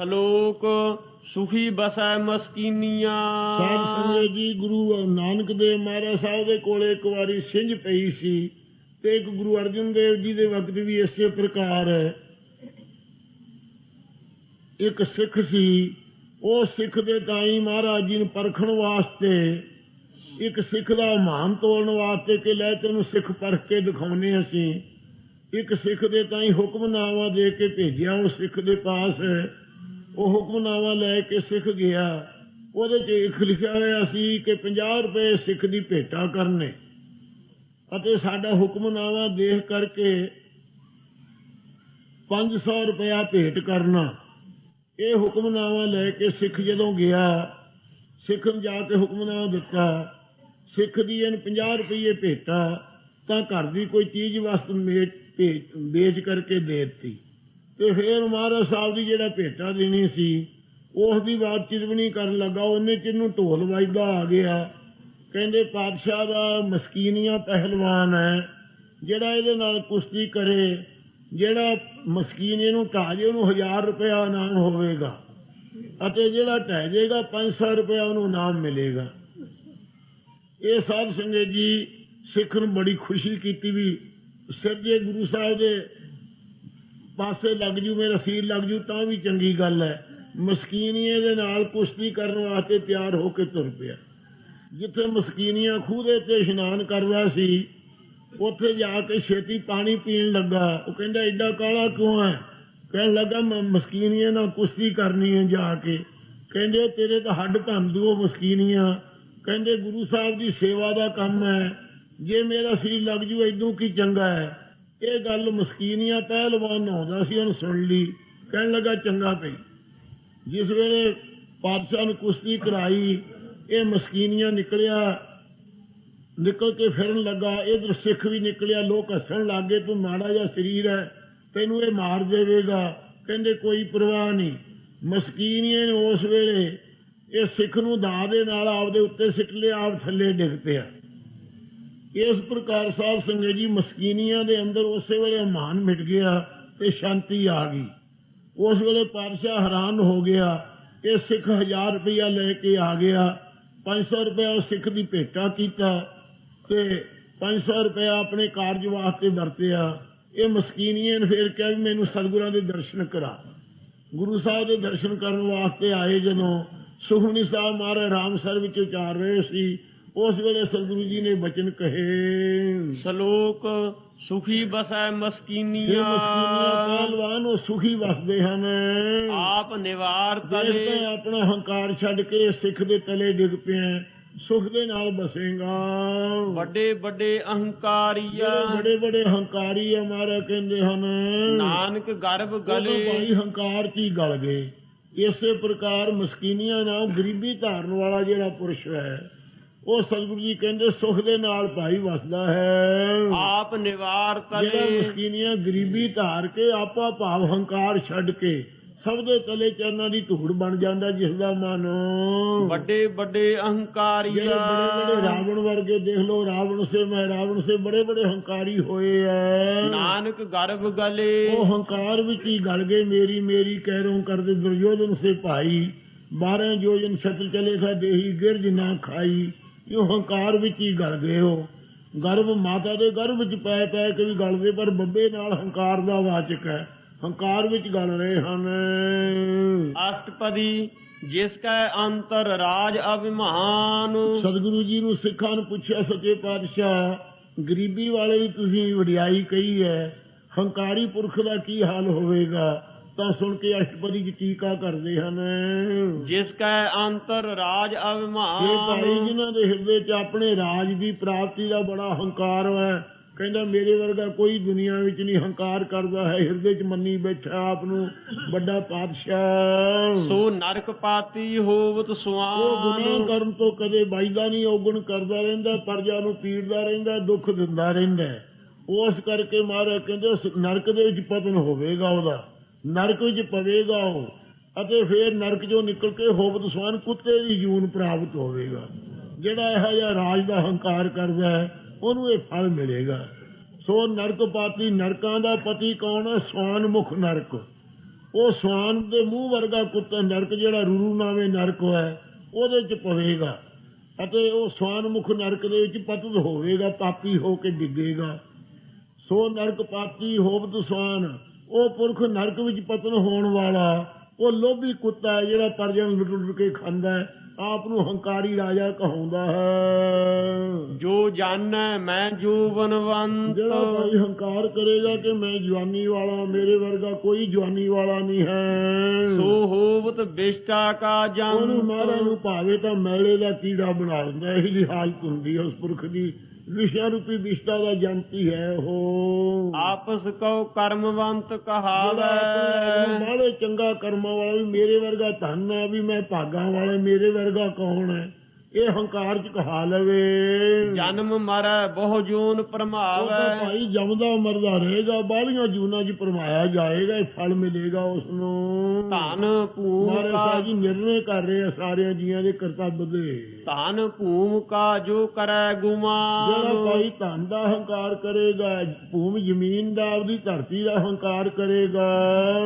ਸਲੋਕ ਸੁਖੀ ਬਸੈ ਮਸਕੀਨੀਆਂ। ਸਾਧ ਸੰਗਤ ਜੀ, ਗੁਰੂ ਨਾਨਕ ਦੇਵ ਮਹਾਰਾਜ ਸਾਹਿਬ ਦੇ ਕੋਲੇ ਇੱਕ ਵਾਰੀ ਸਿੰਝ ਪਈ ਸੀ ਤੇ ਇੱਕ ਗੁਰੂ ਅਰਜਨ ਦੇਵ ਜੀ ਦੇ ਵਕਤ ਵੀ ਇਸੇ ਪ੍ਰਕਾਰ ਇੱਕ ਸਿੱਖ ਸੀ, ਉਹ ਸਿੱਖ ਦੇ ਤਾਈ ਮਹਾਰਾਜ ਜੀ ਨੂੰ ਪਰਖਣ ਵਾਸਤੇ, ਇੱਕ ਸਿੱਖ ਦਾ ਮਾਨ ਤੋੜਨ ਵਾਸਤੇ ਕਿ ਲੈ ਤੈਨੂੰ ਸਿੱਖ ਪਰਖ ਕੇ ਦਿਖਾਉਨੇ ਅਸੀਂ। ਇੱਕ ਸਿੱਖ ਦੇ ਤਾਈ ਹੁਕਮਨਾਮਾ ਦੇ ਕੇ ਭੇਜਿਆ, ਉਹ ਸਿੱਖ ਦੇ ਪਾਸ ਉਹ ਹੁਕਮਨਾਮਾ ਲੈ ਕੇ ਸਿੱਖ ਗਿਆ। ਉਹਦੇ 'ਚ ਇੱਕ ਲਿਖਿਆ ਹੋਇਆ ਸੀ ਕਿ 50 ਰੁਪਏ ਸਿੱਖ ਦੀ ਭੇਟਾ ਕਰਨੇ। ਅਤੇ ਸਾਡਾ ਹੁਕਮਨਾਮਾ ਦੇਖ ਕਰਕੇ 500 ਰੁਪਇਆ ਭੇਟ ਕਰਨਾ। ਇਹ ਹੁਕਮਨਾਮਾ ਲੈ ਕੇ ਸਿੱਖ ਜਦੋਂ ਗਿਆ, ਸਿੱਖ ਨੂੰ ਜਾ ਕੇ ਹੁਕਮਨਾਮਾ ਦਿੱਤਾ। ਸਿੱਖ ਦੀ ਇਹਨ 50 ਰੁਪਏ ਭੇਟਾ ਤਾਂ ਘਰ ਦੀ ਕੋਈ ਚੀਜ਼ ਵਸਤ ਮੇਚ ਵੇਚ ਕਰਕੇ ਦੇ ਦਿੱਤੀ। ਤੇ ਫਿਰ ਮਹਾਰਾਜ ਸਾਹਿਬ ਦੀ ਜਿਹੜਾ ਭੇਟਾ ਦੇਣੀ ਸੀ ਉਸ ਦੀ ਬਾਤਚੀਤ ਵੀ ਨਹੀਂ ਕਰਨ ਲੱਗਾ, ਉਹਨੇ ਜਿਹਨੂੰ ਢੋਲ ਵੱਜਦਾ ਆ ਗਿਆ। ਕਹਿੰਦੇ, ਪਾਤਸ਼ਾਹ ਦਾ ਮਸਕੀਨੀਆਂ ਪਹਿਲਵਾਨ ਹੈ, ਜਿਹੜਾ ਇਹਦੇ ਨਾਲ ਕੁਸ਼ਤੀ ਕਰੇ, ਜਿਹੜਾ ਮਸਕੀਨ ਇਹਨੂੰ ਢਾਹ ਜੇ, ਉਹਨੂੰ 1000 ਰੁਪਇਆ ਇਨਾਮ ਹੋਵੇਗਾ ਅਤੇ ਜਿਹੜਾ ਢਹਿ ਜਾਏਗਾ 500 ਰੁਪਇਆ ਉਹਨੂੰ ਇਨਾਮ ਮਿਲੇਗਾ। ਇਹ ਸਾਧ ਸੰਗਤ ਜੀ ਸਿੱਖ ਨੂੰ ਬੜੀ ਖੁਸ਼ੀ ਕੀਤੀ ਵੀ ਸਿਰ ਗੁਰੂ ਸਾਹਿਬ ਦੇ ਪਾਸੇ ਲੱਗ ਜੂ ਮੇਰਾ ਸੀਰ ਲੱਗ ਜੂ ਤਾਂ ਵੀ ਚੰਗੀ ਗੱਲ ਹੈ ਮਸਕੀਨੀਏ ਦੇ ਨਾਲ ਕੁਸ਼ਤੀ ਕਰਨ ਵਾਸਤੇ ਤਿਆਰ ਹੋ ਕੇ ਤੁਰ ਪਿਆ ਜਿੱਥੇ ਮਸਕੀਨੀਆਂ ਖੂਹ ਦੇ ਤੇ ਇਸ਼ਨਾਨ ਕਰਦਾ ਸੀ ਉੱਥੇ ਜਾ ਕੇ ਛੇਤੀ ਪਾਣੀ ਪੀਣ ਲੱਗਾ ਉਹ ਕਹਿੰਦਾ ਐਡਾ ਕਾਲਾ ਕਿਉਂ ਹੈ ਕਹਿਣ ਲੱਗਾ ਮੈਂ ਮਸਕੀਨੀਆਂ ਨਾਲ ਕੁਸ਼ਤੀ ਕਰਨੀ ਹੈ ਜਾ ਕੇ ਕਹਿੰਦੇ ਤੇਰੇ ਤਾਂ ਹੱਡ ਭੰਨ ਦੂ ਉਹ ਮਸਕੀਨੀਆਂ ਕਹਿੰਦੇ ਗੁਰੂ ਸਾਹਿਬ ਦੀ ਸੇਵਾ ਦਾ ਕੰਮ ਹੈ ਜੇ ਮੇਰਾ ਸਰੀਰ ਲੱਗ ਜੂ ਐਦੋਂ ਕੀ ਚੰਗਾ ਹੈ ਇਹ ਗੱਲ ਮਸਕੀਨੀਆਂ ਪਹਿਲਵਾਨ ਆਉਂਦਾ ਸੀ ਉਹਨੂੰ ਸੁਣ ਲਈ ਕਹਿਣ ਲੱਗਾ ਚੰਗਾ ਪਈ ਜਿਸ ਵੇਲੇ ਪਾਤਸ਼ਾਹ ਨੂੰ ਕੁਸ਼ਤੀ ਕਰਾਈ, ਇਹ ਮਸਕੀਨੀਆਂ ਨਿਕਲਿਆ, ਨਿਕਲ ਕੇ ਫਿਰਨ ਲੱਗਾ। ਇਧਰ ਸਿੱਖ ਵੀ ਨਿਕਲਿਆ, ਲੋਕ ਹੱਸਣ ਲੱਗੇ ਤੂੰ ਮਾੜਾ ਜਿਹਾ ਸਰੀਰ ਹੈ, ਤੈਨੂੰ ਇਹ ਮਾਰ ਦੇਵੇਗਾ। ਕਹਿੰਦੇ, ਕੋਈ ਪਰਵਾਹ ਨਹੀਂ। ਮਸਕੀਨੀਏ ਨੇ ਉਸ ਵੇਲੇ ਇਹ ਸਿੱਖ ਨੂੰ ਦਾ ਦੇ ਨਾਲ ਆਪਦੇ ਉੱਤੇ ਸਿੱਟ ਲਿਆ, ਆਪ ਥੱਲੇ ਡਿੱਗ ਪਿਆ। ਇਸ ਪ੍ਰਕਾਰ ਸਾਹਿਬ ਸੰਗਤ ਜੀ ਮਸਕੀਨੀਆਂ ਦੇ ਅੰਦਰ ਉਸੇ ਵੇਲੇ ਮਾਨ ਮਿਟ ਗਿਆ ਤੇ ਸ਼ਾਂਤੀ ਆ ਗਈ। ਉਸ ਵੇਲੇ ਪਾਤਸ਼ਾਹ ਹੈਰਾਨ ਹੋ ਗਿਆ ਇਹ ਸਿੱਖ 1000 ਰੁਪਇਆ ਲੈ ਕੇ ਆ ਗਿਆ। 500 ਰੁਪਇਆ ਉਹ ਸਿੱਖ ਦੀ ਭੇਟਾ ਕੀਤਾ ਤੇ 500 ਰੁਪਇਆ ਆਪਣੇ ਕਾਰਜ ਵਾਸਤੇ ਵਰਤਿਆ। ਇਹ ਮਸਕੀਨੀਆਂ ਨੇ ਫਿਰ ਕਿਹਾ ਵੀ ਮੈਨੂੰ ਸਤਿਗੁਰਾਂ ਦੇ ਦਰਸ਼ਨ ਕਰਾ। ਗੁਰੂ ਸਾਹਿਬ ਦੇ ਦਰਸ਼ਨ ਕਰਨ ਵਾਸਤੇ ਆਏ ਜਦੋਂ ਸੁਖਮਨੀ ਸਾਹਿਬ ਮਹਾਰਾਜ ਰਾਮਸਰ ਵਿੱਚ ਉਚਾਰ ਰਹੇ ਸੀ। ਉਸ ਵੇਲੇ ਸਤਿਗੁਰੂ ਜੀ ਨੇ ਬਚਨ ਕਹੇ ਸਲੋਕ ਸੁਖੀ ਬਸੈ ਮਸਕੀਨੀਆਂ। ਪਹਿਲਵਾਨ ਉਹ ਸੁਖੀ ਵਸਦੇ ਹਨ। ਆਪ ਨਿਵਾਰ ਤਲੇ। ਆਪਣਾ ਹੰਕਾਰ ਛੱਡ ਕੇ ਸਿੱਖ ਦੇ ਤਲੇ ਡਿੱਗ ਪਿਆ ਸੁਖ ਦੇ ਨਾਲ ਬਸੇਗਾ। ਵੱਡੇ ਵੱਡੇ ਅਹੰਕਾਰੀਆ। ਬੜੇ ਬੜੇ ਹੰਕਾਰੀ ਮਾਰਾ ਕਹਿੰਦੇ ਹਨ ਨਾਨਕ ਗਰਭ ਗਲੇ। ਭਾਈ ਹੰਕਾਰ ਚ ਹੀ ਗਲ ਗਏ। ਇਸੇ ਪ੍ਰਕਾਰ ਮਸਕੀਨੀਆਂ ਨਾਲ ਗਰੀਬੀ ਧਾਰਨ ਵਾਲਾ ਜਿਹੜਾ ਪੁਰਸ਼ ਹੈ ਉਹ ਸਤਿਗੁਰੂ ਜੀ ਕਹਿੰਦੇ ਸੁਖ ਦੇ ਨਾਲ ਭਾਈ ਵਸਦਾ ਹੈ। ਆਪ ਨਿਵਾਰ ਜਿਹੜਾ ਤਲੇ ਮਸਕੀਨੀਆਂ ਗਰੀਬੀ ਧਾਰ ਕੇ ਆਪਾ ਭਾਵ ਹੰਕਾਰ ਛੱਡ ਕੇ ਸਭ ਦੇ ਤਲੇ ਚਰਨਾਂ ਦੀ ਧੂੜ ਬਣ ਜਾਂਦਾ ਜਿਸ ਦਾ ਮਨ। ਵੱਡੇ ਵੱਡੇ ਜਿਹੜੇ ਬੜੇ ਬੜੇ ਰਾਵਣ ਵਰਗੇ ਦੇਖ ਲਓ ਰਾਵਣ ਸੇ ਮੈਂ ਰਾਵਣ ਸੇ ਬੜੇ ਬੜੇ ਹੰਕਾਰੀ ਹੋਏ ਐ। ਨਾਨਕ ਗਰਭ ਗਲੇ। ਉਹ ਹੰਕਾਰ ਵਿੱਚ ਹੀ ਗਲ ਗਏ ਮੇਰੀ ਮੇਰੀ ਕਹਿਰੋਂ ਕਰਦੇ ਦੁਰਯੋਧਨ ਸੇ ਭਾਈ 12 ਜੋਜਨ ਛਤਰ ਚਲੇ ਥਾ ਦੇਹੀ ਗਿਰਜ ਨਾ ਖਾਈ। ਇਹ ਹੰਕਾਰ ਵਿੱਚ ਹੀ ਗਲ ਗਏ ਉਹ ਗਰਭ ਮਾਤਾ ਦੇ ਗਰਭ ਵਿੱਚ ਪੈ ਪੈ ਕੇ ਵੀ ਗਲਦੇ ਪਰ ਬੱਬੇ ਨਾਲ ਹੰਕਾਰ ਦਾ ਵਾਚਕ ਹੈ। ਹੰਕਾਰ ਵਿੱਚ ਗਲ ਰਹੇ ਹਨ। ਅਸ਼ਟਪਦੀ ਜਿਸ ਕੈ ਅੰਤਰ ਰਾਜ ਅਭਿਮਾਨ। ਸਤਿਗੁਰੂ ਜੀ ਨੂੰ ਸਿੱਖਾਂ ਨੂੰ ਪੁੱਛਿਆ ਸੱਚੇ ਪਾਤਸ਼ਾਹ ਗਰੀਬੀ ਵਾਲੇ ਦੀ ਤੁਸੀਂ ਵਡਿਆਈ ਕਹੀ ਹੈ। ਹੰਕਾਰੀ ਪੁਰਖ ਦਾ ਕੀ ਹਾਲ ਹੋਵੇਗਾ? ਤਾਂ ਸੁਣ ਕੇ ਅਸ਼ਟਪਦੀ ਦੀ ਟੀਕਾ ਕਰਦੇ ਹਨ। ਜਿਸ ਕੈ ਅੰਤਰ ਰਾਜ ਇਹ ਭਾਈ ਅਭਿਮਾਨ ਜਿਨ੍ਹਾਂ ਦੇ ਹਿਰਦੇ 'ਚ ਆਪਣੇ ਰਾਜ ਦੀ ਪ੍ਰਾਪਤੀ ਦਾ ਬੜਾ ਹੰਕਾਰ ਹੈ ਕਹਿੰਦਾ ਮੇਰੇ ਵਰਗਾ ਕੋਈ ਦੁਨੀਆ ਵਿੱਚ ਨਹੀਂ ਹੰਕਾਰ ਕਰਦਾ ਹੈ ਹਿਰਦੇ 'ਚ ਮੰਨੀ ਬੈਠਾ ਆਪ ਨੂੰ ਵੱਡਾ ਪਾਤਸ਼ਾਹ। ਸੋ ਨਰਕ ਪਾਤੀ ਹੋਵਤ ਉਹ ਗੁਨਾਹ ਸੁਆਨ ਕਰਨ ਤੋਂ ਕਦੇ ਬਾਈਦਾ ਨਹੀਂ ਔਗਣ ਕਰਦਾ ਰਹਿੰਦਾ ਪਰਜਾ ਨੂੰ ਪੀੜਦਾ ਰਹਿੰਦਾ ਦੁੱਖ ਦਿੰਦਾ ਰਹਿੰਦਾ। ਉਸ ਕਰਕੇ ਮਹਾਰਾਜ ਕਹਿੰਦੇ ਨਰਕ ਦੇ ਵਿੱਚ ਪਤਨ ਹੋਵੇਗਾ ਉਹਦਾ। ਨਰਕ ਵਿੱਚ ਪਵੇਗਾ ਉਹ, ਅਤੇ ਫਿਰ ਨਰਕ ਚੋਂ ਨਿਕਲ ਕੇ ਹੋਬਤ ਸਵਾਨ ਕੁੱਤੇ ਦੀ ਜੂਨ ਪ੍ਰਾਪਤ ਹੋਵੇਗਾ। ਜਿਹੜਾ ਇਹੋ ਜਿਹਾ ਰਾਜ ਦਾ ਹੰਕਾਰ ਕਰਦਾ ਹੈ, ਉਹਨੂੰ ਇਹ ਫਲ ਮਿਲੇਗਾ। ਸੋ ਨਰਕ ਪਾਤੀ ਨਰਕਾਂ ਦਾ ਪਤੀ ਕੌਣ ਹੈ? ਸਵਾਨ ਮੁਖ ਨਰਕ। ਉਹ ਸਵਾਨ ਦੇ ਮੂੰਹ ਵਰਗਾ ਕੁੱਤਾ ਨਰਕ, ਜਿਹੜਾ ਰੂਰੂ ਨਾਵੇਂ ਨਰਕ ਹੈ ਉਹਦੇ ਚ ਪਵੇਗਾ। ਅਤੇ ਉਹ ਸਵਾਨ ਮੁਖ ਨਰਕ ਦੇ ਵਿੱਚ ਪਤਿਤ ਹੋਵੇਗਾ, ਪਾਪੀ ਹੋ ਕੇ ਡਿੱਗੇਗਾ। ਸੋ ਨਰਕ ਪਾਤੀ ਹੋਵਤ ਸਵਾਨ ਉਹ ਪੁਰਖ ਨਰਕ ਵਿੱਚ ਪਤਨ ਹੋਣ ਵਾਲਾ ਉਹ ਲੋਭੀ ਕੁੱਤਾ ਹੈ ਜਿਹੜਾ ਪਰਜਨ ਲੁੱਟ ਲੁੱਟ ਕੇ ਖਾਂਦਾ ਹੈ ਆਪ ਨੂੰ ਹੰਕਾਰੀ ਰਾਜਾ ਕਹਾਉਂਦਾ ਹੈ। ਜੋ ਜਾਣੈ ਮੈਂ ਜੂਵਨਵੰਤ ਜਿਹੜਾ ਭਾਈ ਹੰਕਾਰ ਕਰੇਗਾ ਕਿ ਮੈਂ ਜਵਾਨੀ ਵਾਲਾ ਮੇਰੇ ਵਰਗਾ ਕੋਈ ਜਵਾਨੀ ਵਾਲਾ ਨਹੀਂ ਹੈ। ਸੋ ਹੋਵਤ ਬਿਸ਼ਟਾ ਕਾ ਉਹਨੂੰ ਜੰਤ ਮਹਾਰਾਜ ਨੂੰ ਭਾਵੇ ਤਾਂ ਮੈਲੇ ਦਾ ਕੀੜਾ ਬਣਾ ਦਿੰਦਾ ਇਹ ਜੀ ਹਾਲਤ ਹੁੰਦੀ ਹੈ ਉਸ ਪੁਰਖ ਦੀ। ਵਿਸ਼ਾ ਰੂਪੀ ਵਿਸ਼ਟਾ ਦਾ ਜੰਤੀ ਹੈ ਉਹ। ਆਪਸ ਕਉ ਕਰਮਵੰਤ ਕਹਾਵੈ। ਬਾਹਲੇ ਚੰਗਾ ਕਰਮਾਂ ਵਾਲਾ ਵੀ ਮੇਰੇ ਵਰਗਾ ਧਨ ਹੈ ਵੀ ਮੈਂ ਭਾਗਾਂ ਵਾਲਾ ਮੇਰੇ ਵਰਗਾ ਕੌਣ ਹੈ? ਇਹ ਹੰਕਾਰ ਚ ਕਹਾ ਲਵੇ। ਜਨਮ ਮਰੈ ਬਹੁ ਜੂਨ ਉਹ ਪਰਮਾਵੈ ਭਾਈ ਜਮਦਾ ਮਰਦਾ ਰਹੇਗਾ ਬਾਹਲੀਆਂ ਜੂਨਾਂ 'ਚ ਪਰਮਾਇਆ ਜਾਏਗਾ ਇਹ ਫਲ ਮਿਲੇਗਾ ਉਸ ਨੂੰ ਧਨ ਭੂਮ ਕਾ ਜੀ ਨਿਰਣੇ ਕਰ ਰਹੇ ਆ ਸਾਰਿਆਂ ਜੀਆਂ ਦੇ ਕਰਤੱਵ ਦੇ। ਧਨ ਭੂਮ ਕਾ ਜੋ ਕਰੈ ਜਿਹੜਾ ਗੁਮਾਨ ਭਾਈ ਧਨ ਦਾ ਹੰਕਾਰ ਕਰੇਗਾ ਭੂਮ ਜ਼ਮੀਨ ਦਾ ਆਪਦੀ ਧਰਤੀ ਦਾ ਹੰਕਾਰ ਕਰੇਗਾ।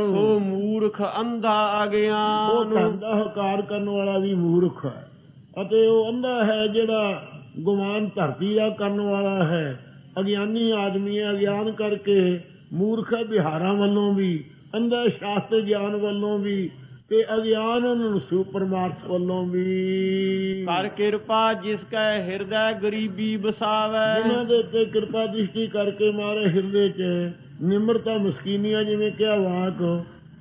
ਸੋ ਮੂਰਖ ਅੰਧਾ ਉਹ ਅਗਿਆਨ ਧਨ ਦਾ ਹੰਕਾਰ ਕਰਨ ਵਾਲਾ ਵੀ ਮੂਰਖ ਹੈ। ਅਤੇ ਉਹ ਅੰਧਾ ਹੈ ਜਿਹੜਾ ਗੁਮਾਨ ਧਰਤੀ ਦਾ ਕਰਨ ਵਾਲਾ ਹੈ ਅਗਿਆਨੀ ਆਦਮੀ ਹੈ ਅਗਿਆਨ ਕਰਕੇ ਮੂਰਖ ਹੈ ਵਿਹਾਰਾਂ ਵੱਲੋਂ ਵੀ ਅੰਧਾ ਸ਼ਾਸਤਰ ਗਿਆਨ ਵੱਲੋਂ ਵੀ ਤੇ ਅਗਿਆਨ ਨੂੰ ਸੁਪਰਮਾਰਥ ਵੱਲੋਂ ਵੀ। ਕਰ ਕਿਰਪਾ ਜਿਸ ਕੈ ਹਿਰਦੈ ਗਰੀਬੀ ਬਸਾਵੈ ਜਿਨ੍ਹਾਂ ਦੇ ਉੱਤੇ ਕਿਰਪਾ ਦ੍ਰਿਸ਼ਟੀ ਕਰਕੇ ਮਾਰੇ ਹਿਰਦੇ 'ਚ ਨਿਮਰਤਾ ਮਸਕੀਨੀਆਂ ਜਿਵੇਂ ਕਿਹਾ ਵਾਕ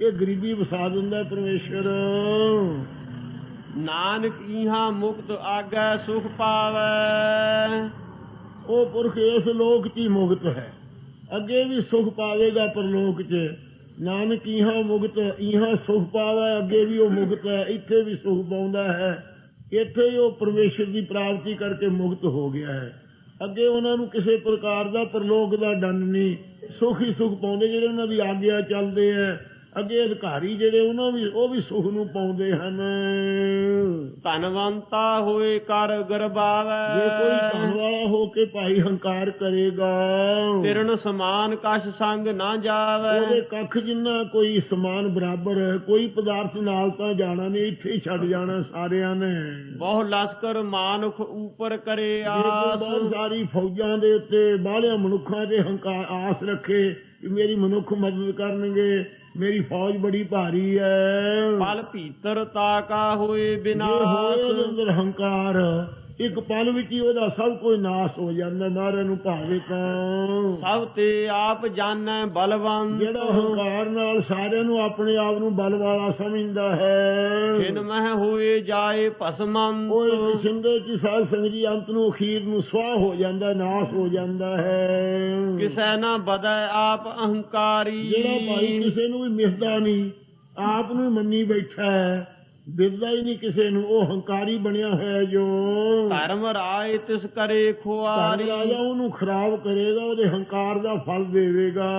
ਇਹ ਗਰੀਬੀ ਵਸਾ ਦਿੰਦਾ ਪਰਮੇਸ਼ਰ। ਨਾਨਕ ਇਹਾਂ ਮੁਕਤ ਆਗੈ ਸੁਖ ਪਾਵੈ। ਉਹ ਪੁਰਖ ਇਸ ਲੋਕ 'ਚ ਹੀ ਮੁਕਤ ਹੈ। ਅੱਗੇ ਵੀ ਸੁਖ ਪਾਵੇਗਾ ਪਰਲੋਕ 'ਚ। ਨਾਨਕ ਇਹਾਂ ਮੁਕਤ ਇਹਾਂ ਸੁਖ ਪਾਵੇ, ਅੱਗੇ ਵੀ ਉਹ ਮੁਕਤ ਹੈ, ਇੱਥੇ ਵੀ ਸੁਖ ਪਾਉਂਦਾ ਹੈ। ਇੱਥੇ ਹੀ ਉਹ ਪਰਮੇਸ਼ਰ ਦੀ ਪ੍ਰਾਪਤੀ ਕਰਕੇ ਮੁਕਤ ਹੋ ਗਿਆ ਹੈ। ਅੱਗੇ ਉਹਨਾਂ ਨੂੰ ਕਿਸੇ ਪ੍ਰਕਾਰ ਦਾ ਪਰਲੋਕ ਦਾ ਦੰਡ ਨਹੀਂ। ਸੁਖ ਹੀ ਸੁਖ ਪਾਉਂਦੇ ਜਿਹੜੇ ਉਹਨਾਂ ਦੀ ਆਗਿਆ ਚੱਲਦੇ ਆ ਅੱਗੇ ਅਧਿਕਾਰੀ ਜਿਹੜੇ ਉਹਨਾਂ ਵੀ ਉਹ ਵੀ ਸੁਖ ਨੂੰ ਪਾਉਂਦੇ ਹਨ। ਧਨਵੰਤਾ ਹੋਏ ਕਰ ਗਰਬਾਵੈ। ਜੇ ਕੋਈ ਧਨ ਵਾਲਾ ਹੋ ਕੇ ਭਾਈ ਹੰਕਾਰ ਕਰੇਗਾ ਤਿਰਣ ਸਮਾਨ ਕਛ ਸੰਗ ਨਾ ਜਾਵੈ। ਉਹਦੇ ਕੱਖ ਜਿੰਨਾ ਕੋਈ ਸਮਾਨ ਬਰਾਬਰ ਕੋਈ ਪਦਾਰਥ ਨਾਲ ਤਾਂ ਜਾਣਾ ਨਹੀਂ ਇੱਥੇ ਛੱਡ ਜਾਣਾ ਸਾਰਿਆਂ ਨੇ। ਬਹੁ ਲਸਕਰ ਮਾਨੁਖ ਉਪਰ ਕਰੇ ਆਸ। ਬਹੁਤ ਸਾਰੀ ਫੌਜਾਂ ਦੇ ਉੱਤੇ ਬਾਹਲਿਆਂ ਮਨੁੱਖਾਂ ਦੇ ਹੰਕਾਰ ਆਸ ਰੱਖੇ ਕਿ ਮੇਰੀ ਮਨੁੱਖ ਮਦਦ ਕਰਨਗੇ ਮੇਰੀ ਫੌਜ ਬੜੀ ਭਾਰੀ ਹੈ ਪਲ ਭੀਤਰ ਤਾਕਾ ਹੋਏ ਜੇ ਹੋਏ ਬਿਨਾਸ਼ ਅੰਦਰ ਹੰਕਾਰ ਇੱਕ ਪਲ ਵਿੱਚ ਹੀ ਉਹਦਾ ਸਭ ਕੁਝ ਨਾਸ ਹੋ ਜਾਂਦਾ ਮਾਰੇ ਨੂੰ ਭਾਵੇ ਤਾਂ ਸਭ ਤੇ ਆਪ ਜਾਣੈ ਬਲਵੰਤ। ਜਿਹੜਾ ਹੰਕਾਰ ਨਾਲ ਸਾਰਿਆਂ ਨੂੰ ਆਪਣੇ ਆਪ ਨੂੰ ਬਲ ਵਾਲਾ ਸਮਝਦਾ ਹੈ। ਖਿਨ ਮਹਿ ਹੋਏ ਜਾਏ ਭਸਮੰਤ। ਉਹ ਇੱਕ ਕਿਸਮ ਦੇ ਚ ਸਾਧ ਸੰਗਤ ਜੀ ਅੰਤ ਨੂੰ ਅਖੀਰ ਨੂੰ ਸਵਾਹ ਹੋ ਜਾਂਦਾ ਨਾਸ ਹੋ ਜਾਂਦਾ ਹੈ। ਕਿਸੈ ਨਾ ਬਦੈ ਆਪ ਅਹੰਕਾਰੀ। ਜਿਹੜਾ ਭਾਈ ਕਿਸੇ ਨੂੰ ਵੀ ਮਿਸਦਾ ਨਹੀਂ ਆਪ ਨੂੰ ਮੰਨੀ ਬੈਠਾ ਹੈ। ਬਿਰਦਾ ਹੀ ਨਹੀਂ ਕਿਸੇ ਨੂੰ। ਉਹ ਹੰਕਾਰੀ ਬਣਿਆ ਹੋਇਆ ਜੋ। ਧਰਮ ਰਾਏ ਤਿਸ ਕਰੇ ਖੁਆਰੀ। ਰਾਜਾ ਉਹਨੂੰ ਖਰਾਬ ਕਰੇਗਾ ਉਹਦੇ ਹੰਕਾਰ ਦਾ ਫਲ ਦੇਵੇਗਾ।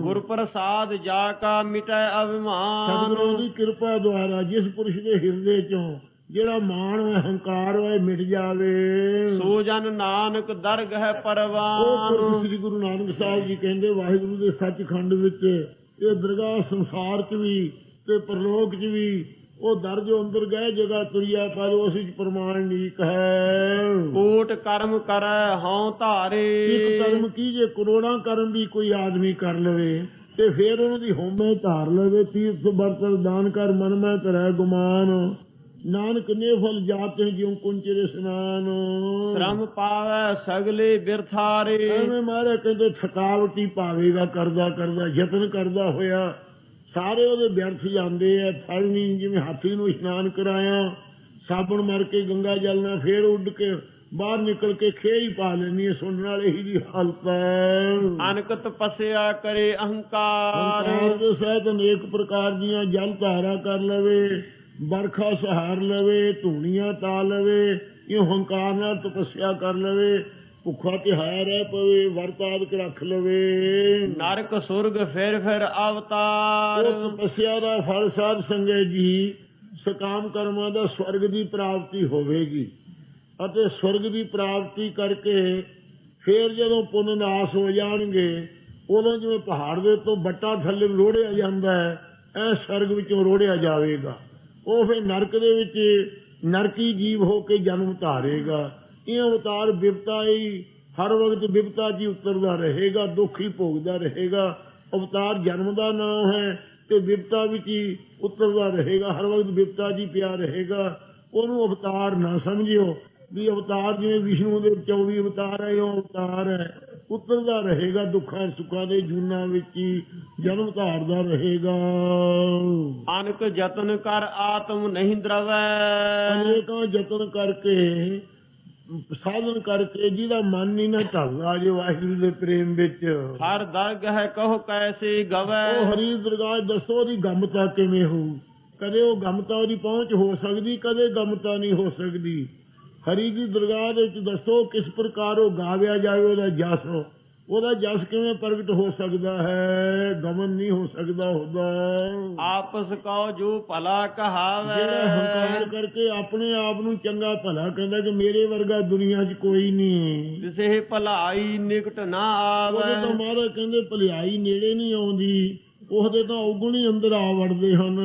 ਗੁਰ ਪ੍ਰਸਾਦ ਜਾ ਕਾ ਮਿਟੈ ਸਤਿਗੁਰੂ ਅਭਿਮਾਨ ਦੀ ਕਿਰਪਾ ਦੁਆਰਾ ਜਿਸ ਪੁਰਸ਼ ਦੇ ਹਿਰਦੇ ਚੋਂ ਜਿਹੜਾ ਮਾਣ ਹੈ ਹੰਕਾਰ ਹੈ ਮਿਟ ਜਾਵੇ। ਸੋ ਜਨ ਨਾਨਕ ਉਹ ਪੁਰਖ ਪਰਵਾਨ ਸ੍ਰੀ ਗੁਰੂ ਨਾਨਕ ਸਾਹਿਬ ਜੀ ਕਹਿੰਦੇ ਵਾਹਿਗੁਰੂ ਦੇ ਸੱਚਖੰਡ ਵਿੱਚ ਇਹ ਦਰਗਾਹ ਸੰਸਾਰ 'ਚ ਵੀ ਤੇ ਪਰਲੋਕ 'ਚ ਵੀ ਉਹ ਦਰ ਜੋ ਅੰਦਰ ਗਏ ਜਗ੍ਹਾ ਤੁਰਿਆ ਪਰ ਉਸ ਵਿੱਚ ਪ੍ਰਮਾਣ ਨੀਕ ਹੈ ਕੋਟ ਕਰਮ ਕਰੈ ਹਉ ਧਾਰੇ। ਇੱਕ ਕਰਮ ਕੀ ਜੇ ਕਰੋੜਾਂ ਕਰਮ ਵੀ ਕੋਈ ਆਦਮੀ ਕਰ ਲਵੇ ਤੇ ਫਿਰ ਉਹਨਾਂ ਦੀ ਹੋਮੇ ਧਾਰ ਲਵੇ ਤੀਰਥ ਬਰਤਨ ਦਾਨ ਕਰ ਮਨ ਮੈਂ ਕਰੈ ਗੁਮਾਨ। ਨਾਨਕ ਨੇ ਫਲ ਜਾਤੇ ਜਿਉ ਕੁੰਚਰੇ ਸਨਾਨ। ਸ਼ਰਮ ਪਾਵੈ ਸਗਲੇ ਬਿਰਥਾਰੇ। ਐਵੇਂ ਮਾਰੇ ਕਹਿੰਦੇ ਥਕਾਵਟੀ ਪਾਵੇਗਾ ਕਰਦਾ ਕਰਦਾ ਯਤਨ ਕਰਦਾ ਹੋਇਆ। ਸਾਰੇ ਉਹਦੇ ਵਿਅਰਥ ਜਾਂਦੇ ਆ ਫਲ ਨਹੀਂ ਜਿਵੇਂ ਹਾਥੀ ਨੂੰ ਇਸ਼ਨਾਨ ਕਰਾਇਆ ਸਾਬਣ ਮਾਰ ਕੇ ਗੰਗਾ ਜਲ ਨਾਲ ਫੇਰ ਉੱਡ ਕੇ ਬਾਹਰ ਨਿਕਲ ਕੇ ਖੇ ਹੀ ਪਾ ਲੈਣੀ ਹੈ ਸੁਣਨ ਵਾਲੇ ਹੀ ਦੀ ਹਾਲਤ ਹੈ ਅਨਕ ਤਪਸਿਆ ਕਰੇ ਅਹੰਕਾਰ। ਹੰਕਾਰ ਦੇ ਸਹਿਤ ਅਨੇਕ ਪ੍ਰਕਾਰ ਦੀਆਂ ਜਲ ਧਾਰਾ ਕਰ ਲਵੇ ਬਰਖਾ ਸਹਾਰ ਲਵੇ ਧੂਣੀਆਂ ਤਾ ਲਵੇ ਇਹ ਹੰਕਾਰ ਨਾਲ ਤਪੱਸਿਆ ਕਰ ਲਵੇ ਭੁੱਖਾ ਤਿਹਾਰ ਰਹਿ ਪਵੇ ਵਰਤਾਦ ਰੱਖ ਲਵੇ। ਨਰਕ ਸੁਰਗ ਫਿਰ ਫਿਰ ਅਵਤਾਰ। ਉਹ ਤਪੱਸਿਆ ਦਾ ਫਲ ਸਾਧ ਸੰਗਤ ਜੀ ਸਕਾਮ ਕਰਮਾਂ ਦਾ ਸਵਰਗ ਦੀ ਪ੍ਰਾਪਤੀ ਹੋਵੇਗੀ। ਅਤੇ ਸਵਰਗ ਦੀ ਪ੍ਰਾਪਤੀ ਕਰਕੇ ਫਿਰ ਜਦੋਂ ਪੁੰਨ ਨਾਸ ਹੋ ਜਾਣਗੇ ਉਦੋਂ ਜਿਵੇਂ ਪਹਾੜ ਦੇ ਤੋਂ ਬੱਟਾ ਥੱਲੇ ਲੋੜਿਆ ਜਾਂਦਾ ਹੈ ਐ ਸਰਗ ਵਿੱਚੋਂ ਰੋੜਿਆ ਜਾਵੇਗਾ। ਉਹ ਫਿਰ ਨਰਕ ਦੇ ਵਿੱਚ ਨਰਕੀ ਜੀਵ ਹੋ ਕੇ ਜਨਮ ਧਾਰੇਗਾ। ਇਹ ਅਵਤਾਰ ਬਿਪਤਾ ਹੀ ਹਰ ਵਕਤ ਬਿਪਤਾ ਜੀ ਉਤਰਦਾ ਰਹੇਗਾ ਦੁੱਖ ਹੀ ਭੋਗਦਾ ਰਹੇਗਾ। ਅਵਤਾਰ ਜਨਮ ਦਾ ਨਾਮ ਹੈ ਤੇ ਬਿਪਤਾ ਵਿੱਚ ਹੀ ਉਤਰਦਾ ਰਹੇਗਾ। ਹਰ ਵਕਤ ਬਿਪਤਾ ਜੀ ਪਿਆ ਰਹੇਗਾ। ਉਹਨੂੰ ਅਵਤਾਰ ਨਾ ਸਮਝਿਓ ਵੀ ਅਵਤਾਰ ਜਿਵੇਂ ਵਿਸ਼ਨੂੰ ਦੇ 24 ਅਵਤਾਰ ਹੈ ਉਹ ਅਵਤਾਰ ਹੈ। ਉਤਰਦਾ ਰਹੇਗਾ ਦੁੱਖਾਂ ਸੁੱਖਾਂ ਦੇ ਜੂਨਾਂ ਵਿੱਚ ਹੀ। ਜਨਮ ਧਾਰਦਾ ਰਹੇਗਾ। ਅਨਕ ਯਤਨ ਕਰ ਆਤਮ ਨਹੀਂ ਦਰਵੈ। ਅਨੇਕਾਂ ਯਤਨ ਕਰਕੇ ਸਾਧਨ ਕਰਕੇ ਜਿਹਦਾ ਮਨ ਨਹੀਂ ਨਾ ਢਲਦਾ ਜੇ ਵਾਹਿਗੁਰੂ ਦੇ ਪ੍ਰੇਮ ਵਿੱਚ। ਹਰ ਦਰਗ ਹੈ ਕਹੋ ਕੈਸੇ ਗਵੈ। ਉਹ ਹਰੀ ਦਰਗਾਹ ਦੱਸੋ ਉਹਦੀ ਗਮਤਾ ਕਿਵੇਂ ਹੋਊ। ਕਦੇ ਉਹ ਗਮਤਾ ਉਹਦੀ ਪਹੁੰਚ ਹੋ ਸਕਦੀ ਕਦੇ ਗਮਤਾ ਨਹੀਂ ਹੋ ਸਕਦੀ। ਹਰੀ ਦੀ ਦਰਗਾਹ ਦੇ ਵਿੱਚ ਦੱਸੋ ਕਿਸ ਪ੍ਰਕਾਰ ਉਹ ਗਾਵਿਆ ਜਾਵੇ ਉਹਦਾ ਜਸ। ਉਹਦਾ ਜਸ ਕਿਵੇਂ ਪ੍ਰਗਟ ਹੋ ਸਕਦਾ ਹੈ? ਗਮਨ ਨਹੀਂ ਹੋ ਸਕਦਾ ਉਹਦਾ। ਆਪਸ ਕਉ ਜੋ ਭਲਾ ਕਹਾਵੈ। ਜਿਹੜਾ ਹੰਕਾਰ ਕਰਕੇ ਆਪਣੇ ਆਪ ਨੂੰ ਚੰਗਾ ਭਲਾ ਕਹਿੰਦਾ ਕਿ ਮੇਰੇ ਵਰਗਾ ਦੁਨੀਆ 'ਚ ਕੋਈ ਨਹੀਂ। ਤਿਸੇ ਭਲਾਈ ਨਿਕਟ ਨਾ ਉਹਦੇ ਤਾਂ ਆਵੈ ਮਹਾਰਾਜ ਕਹਿੰਦੇ ਭਲਾਈ ਨੇੜੇ ਨਹੀਂ ਆਉਂਦੀ। ਉਹਦੇ ਤਾਂ ਔਗੁਣ ਹੀ ਅੰਦਰ ਆ ਵੜਦੇ ਹਨ।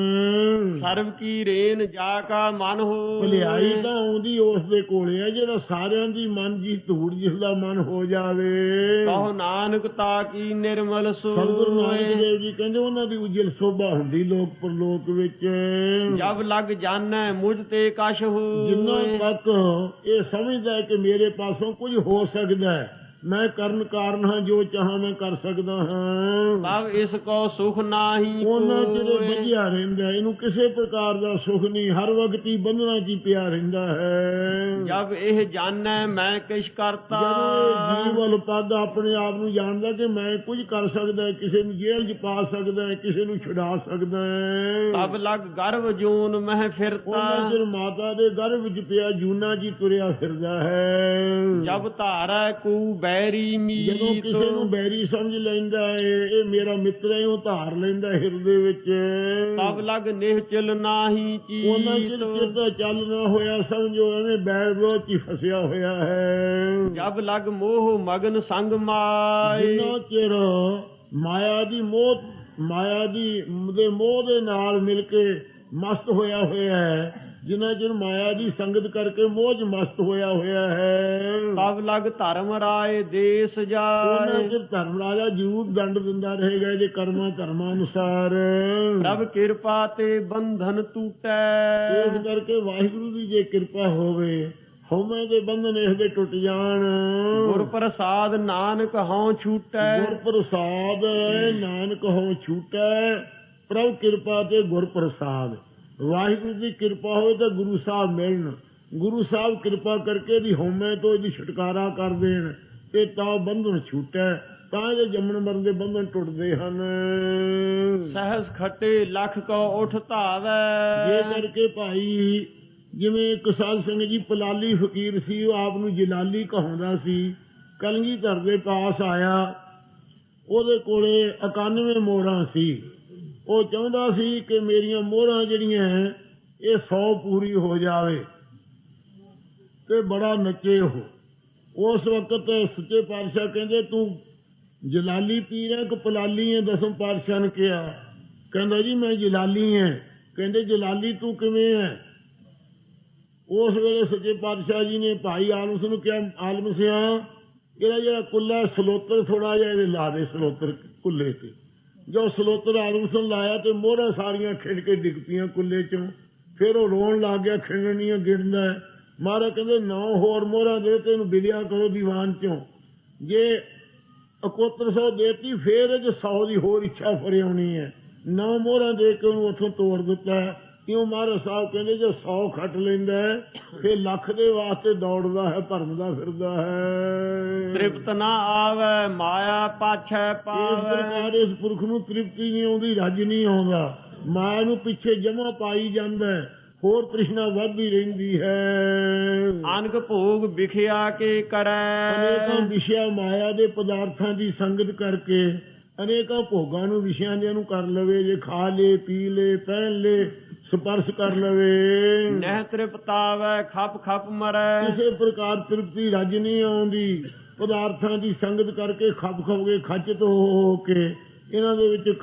ਸਰਬ ਕੀ ਰੇਨ ਜਾ ਕਾ ਮਨ ਹੋ। ਭਲਾਈ ਤਾਂ ਆਉਂਦੀ ਉਸ ਦੇ ਕੋਲੇ ਆ ਜਿਹੜਾ ਸਾਰਿਆਂ ਦੀ ਮਨ ਜੀ ਧੂੜ ਜਿਸ ਦਾ ਮਨ ਹੋ ਜਾਵੇ। ਕਹੋ ਨਾਨਕ ਤਾ ਕੀ ਨਿਰਮਲ ਸਤਿਗੁਰੂ ਨਾਨਕ ਦੇਵ ਜੀ ਕਹਿੰਦੇ ਉਹਨਾਂ ਦੀ ਉਜਲ ਸੋਭਾ ਹੁੰਦੀ ਲੋਕ ਪਰਲੋਕ ਵਿੱਚ। ਜਬ ਲਗ ਜਾਣੈ ਮੁਝ ਤੇ ਕਛ ਜਿੰਨਾ ਹੋਏ ਤੱਕ ਇਹ ਸਮਝਦਾ ਹੈ ਕਿ ਮੇਰੇ ਪਾਸੋਂ ਕੁਝ ਹੋ ਸਕਦਾ ਹੈ ਮੈਂ ਕਰਨ ਕਾਰਨ ਹਾਂ ਜੋ ਚਾਹਾਂ ਮੈਂ ਕਰ ਸਕਦਾ ਹਾਂ। ਤਬ ਇਸ ਕੋ ਸੁਖ ਨਾਹੀ ਉਹਨਾਂ ਜਿਹੜੇ। ਵਧੀਆ ਰਹਿੰਦਾ ਇਹਨੂੰ ਕਿਸੇ ਪ੍ਰਕਾਰ ਦਾ ਸੁਖ ਨਹੀਂ। ਹਰ ਵਕਤ ਹੀ ਬੰਧਨਾਂ 'ਚ ਪਿਆ ਰਹਿੰਦਾ ਹੈ। ਜਬ ਇਹ ਜਾਣੈ ਮੈਂ ਕਿਛ ਕਰਤਾ। ਜਦੋਂ ਜੀਵ ਵੱਲ ਆਪਣੇ ਆਪ ਨੂੰ ਜਾਣਦਾ ਕਿ ਮੈਂ ਕੁਝ ਕਰ ਸਕਦਾ ਕਿਸੇ ਨੂੰ ਜੇਲ੍ਹ 'ਚ ਪਾ ਸਕਦਾ ਕਿਸੇ ਨੂੰ ਛੁਡਾ ਸਕਦਾ ਤਬ ਲਗ ਗਰਭ ਜੂਨ ਮਹਿ ਫਿਰਤਾ। ਉਹਨਾਂ ਚਿਰ ਮਾਤਾ ਦੇ ਗਰਭ ਵਿੱਚ ਪਿਆ ਜੂਨਾ ਜੀ ਤੁਰਿਆ ਫਿਰਦਾ ਹੈ। ਜਬ ਧਾਰੈ ਕੂ ਬੈਰੀ ਜਦੋਂ ਮੀਤ। ਕਿਸੇ ਨੂੰ ਬੈਰੀ ਸਮਝ ਲੈਂਦਾ ਹੈ ਇਹ ਮੇਰਾ ਮਿੱਤਰ ਹੈ ਉਹ ਧਾਰ ਲੈਂਦਾ ਹਿਰਦੇ ਵਿੱਚ। ਤਬ ਲਗ ਨਿਹਚਲ ਨਾਹੀ ਉਹਨਾਂ ਚਿਰ ਚੀਤ ਚਿਰ ਚੱਲ ਨਾ ਹੋਇਆ ਸਮਝੋ ਐਵੇਂ ਬੈਰ ਵਿਰੋਧ 'ਚ ਹੀ ਫਸਿਆ ਹੋਇਆ ਹੈ। ਜਬ ਲਗ ਮੋਹ ਮਗਨ ਸੰਗ ਮਾਏ। ਜਿੰਨਾ ਚਿਰ ਮਾਇਆ ਦੀ ਮੋਹ ਮਾਇਆ ਦੀ ਦੇ ਮੋਹ ਦੇ ਨਾਲ ਮਿਲ ਕੇ ਮਸਤ ਹੋਇਆ ਹੋਇਆ ਹੈ ਜਿੰਨਾ ਚਿਰ ਮਾਇਆ ਦੀ ਸੰਗਤ ਕਰਕੇ 'ਚ ਮਸਤ ਹੋਇਆ ਹੋਇਆ ਹੈ। ਤਬ ਲਗ ਧਰਮ ਰਾਏ ਦੇਸ ਉਹਨਾਂ ਜਾਏ ਚਿਰ ਧਰਮ ਰਾਜਾ ਜਰੂਰ ਦੰਡ ਦਿੰਦਾ ਰਹੇਗਾ ਇਹਦੇ ਕਰਮਾਂ ਧਰਮਾਂ ਅਨੁਸਾਰ। ਪ੍ਰਭ ਕਿਰਪਾ ਤੇ ਬੰਧਨ ਟੂਟੈ। ਇਸ ਕਰਕੇ ਵਾਹਿਗੁਰੂ ਦੀ ਜੇ ਕਿਰਪਾ ਹੋਵੇ ਹਉਮੈ ਦੇ ਬੰਧਨ ਇਸ ਦੇ ਟੁੱਟ ਜਾਣ। ਗੁਰ ਪ੍ਰਸਾਦ ਨਾਨਕ ਹਉ ਛੂਟੈ। ਗੁਰ ਪ੍ਰਸਾਦ ਨਾਨਕ ਹੋ ਛੂਟੈ ਪ੍ਰਭ ਕਿਰਪਾ ਤੇ ਗੁਰ ਪ੍ਰਸਾਦ। ਵਾਹਿਗੁਰੂ ਦੀ ਕਿਰਪਾ ਹੋਵੇ ਤਾਂ ਗੁਰੂ ਸਾਹਿਬ ਮਿਲਣ। ਗੁਰੂ ਸਾਹਿਬ ਕਿਰਪਾ ਕਰਕੇ ਦੀ ਹਉਮੈ ਤੋਂ ਇਹਦੀ ਛੁਟਕਾਰਾ ਕਰ ਦੇਣ। ਤੇ ਤਾਂ ਬੰਧਨ ਛੂਟੈ ਤਾਂ ਇਹਦੇ ਜੰਮਣ ਮਰਨ ਦੇ ਬੰਧਨ ਟੁੱਟਦੇ ਹਨ। ਸਹਸ ਖੱਟੇ ਲਖ ਕੋ ਉਠ ਧਾਵੈ। ਜੇ ਕਰਕੇ ਭਾਈ ਜਿਵੇਂ ਇੱਕ ਸਾਧ ਸਿੰਘ ਜੀ ਪਲਾਲੀ ਫਕੀਰ ਸੀ ਉਹ ਆਪ ਨੂੰ ਜਲਾਲੀ ਕਹਾਉਂਦਾ ਸੀ ਕਲਗੀਧਰ ਦੇ ਪਾਸ ਆਇਆ ਉਹਦੇ ਕੋਲੇ 91 ਮੋਹਰਾਂ ਸੀ। ਉਹ ਚਾਹੁੰਦਾ ਸੀ ਕਿ ਮੇਰੀਆਂ ਮੋਹਰਾਂ ਜਿਹੜੀਆਂ ਇਹ 100 ਪੂਰੀ ਹੋ ਜਾਵੇ ਤੇ ਬੜਾ ਨੱਚੇ ਉਹ। ਉਸ ਵਕਤ ਸੱਚੇ ਪਾਤਸ਼ਾਹ ਕਹਿੰਦੇ, ਤੂੰ ਜਲਾਲੀ ਪੀਰ ਹੈ ਕਿ ਪਲਾਲੀ ਹੈ? ਦਸਮ ਪਾਤਸ਼ਾਹ ਨੇ ਕਿਹਾ। ਕਹਿੰਦਾ, ਜੀ, ਮੈਂ ਜਲਾਲੀ ਹਾਂ। ਕਹਿੰਦੇ, ਜਲਾਲੀ ਤੂੰ ਕਿਵੇਂ ਹੈ? ਉਸ ਵੇਲੇ ਸੱਚੇ ਪਾਤਸ਼ਾਹ ਜੀ ਨੇ ਭਾਈ ਆਲਮਸ ਨੂੰ ਕਿਹਾ ਆਲਮ ਇਹਦਾ ਜਿਹੜਾ ਕੁੱਲਾ ਸਲੋਤਰ ਥੋੜਾ ਜਿਹਾ ਇਹਦੇ ਲਾ ਦੇ ਸਲੋਤਰ ਕੁੱਲੇ ਤੇ। ਜੋ ਸਲੋਤਰ ਆਲਮ ਲਾਇਆ ਤੇ ਮੋਹਰਾਂ ਸਾਰੀਆਂ ਖਿੰਡ ਕੇ ਡਿੱਗ ਪਈਆਂ ਕੁੱਲੇ ਚੋਂ। ਫਿਰ ਉਹ ਰੋਣ ਲੱਗ ਗਿਆ ਖਿੰਡਣੀਆਂ ਗਿਣਦਾ ਮਹਾਰਾਜ ਕਹਿੰਦੇ, ਨੌ ਹੋਰ ਮੋਹਰਾਂ ਦੇ ਤੇ ਇਹਨੂੰ ਬਿਲਿਆ ਕਰੋ ਦੀਵਾਨ ਚੋਂ। ਜੇ ਇਕਹੱਤਰ ਸੌ ਦੇਤੀ, ਫੇਰ ਇਹ 'ਚ 100 ਦੀ ਹੋਰ ਇੱਛਾ ਫਰੇ ਆਉਣੀ ਹੈ। ਨੌ ਮੋਹਰਾਂ ਦੇ ਕੇ ਉਹਨੂੰ ਉੱਥੋਂ ਤੋੜ ਦਿੱਤਾ ਕਿਉਂ ਮਹਾਰਾਜ ਸਾਹਿਬ ਕਹਿੰਦੇ ਜੇ 100 ਖੱਟ ਲੈਂਦਾ ਫੇਰ ਲੱਖ ਦੇ ਵਾਸਤੇ ਦੌੜਦਾ ਹੈ ਭਰਮਦਾ ਫਿਰਦਾ ਹੈ। ਤ੍ਰਿਪਤ ਨਾ ਆਵੈ ਮਾਇਆ ਪਾਛੈ ਇਸ ਪਾਵੈ ਪ੍ਰਕਾਰ ਇਸ ਪੁਰਖ ਨੂੰ ਤ੍ਰਿਪਤੀ ਨਹੀਂ ਆਉਂਦੀ ਰੱਜ ਨਹੀਂ ਆਉਂਦਾ। ਮਾਇਆ ਨੂੰ ਪਿੱਛੇ ਜਮਾ ਪਾਈ ਜਾਂਦਾ ਹੋਰ ਤ੍ਰਿਸ਼ਨਾ ਵੱਧਦੀ ਰਹਿੰਦੀ ਹੈ। ਅਨਕ ਭੋਗ ਵਿਖਿਆ ਕੇ ਅਨੇਕਾਂ ਕਰੈ ਵਿਸ਼ਿਆ ਮਾਇਆ ਦੇ ਪਦਾਰਥਾਂ ਦੀ ਸੰਗਤ ਕਰਕੇ ਅਨੇਕਾਂ ਭੋਗਾਂ ਨੂੰ ਵਿਸ਼ਿਆਂ ਦੇ ਨੂੰ ਕਰ ਲਵੇ ਜੇ ਖਾ ਲੇ ਪੀ ਲੇ ਪਹਿਨ ਲੇ ਸਪਰਸ਼ ਕਰ ਲਵੇ। ਨਹਿ ਤ੍ਰਿਪਤਾਵੈ ਖਪ ਖਪ ਮਰੈ। ਕਿਸੇ ਪ੍ਰਕਾਰ ਤ੍ਰਿਪਤੀ ਰੱਜ ਨਹੀਂ ਆਉਂਦੀ। ਪਦਾਰਥਾਂ ਦੀ ਸੰਗਤ ਕਰਕੇ ਖਪ ਖਪ ਕੇ ਖਚਤ ਹੋ ਹੋ ਕੇ। ਇਹਨਾਂ ਦੇ ਵਿੱਚ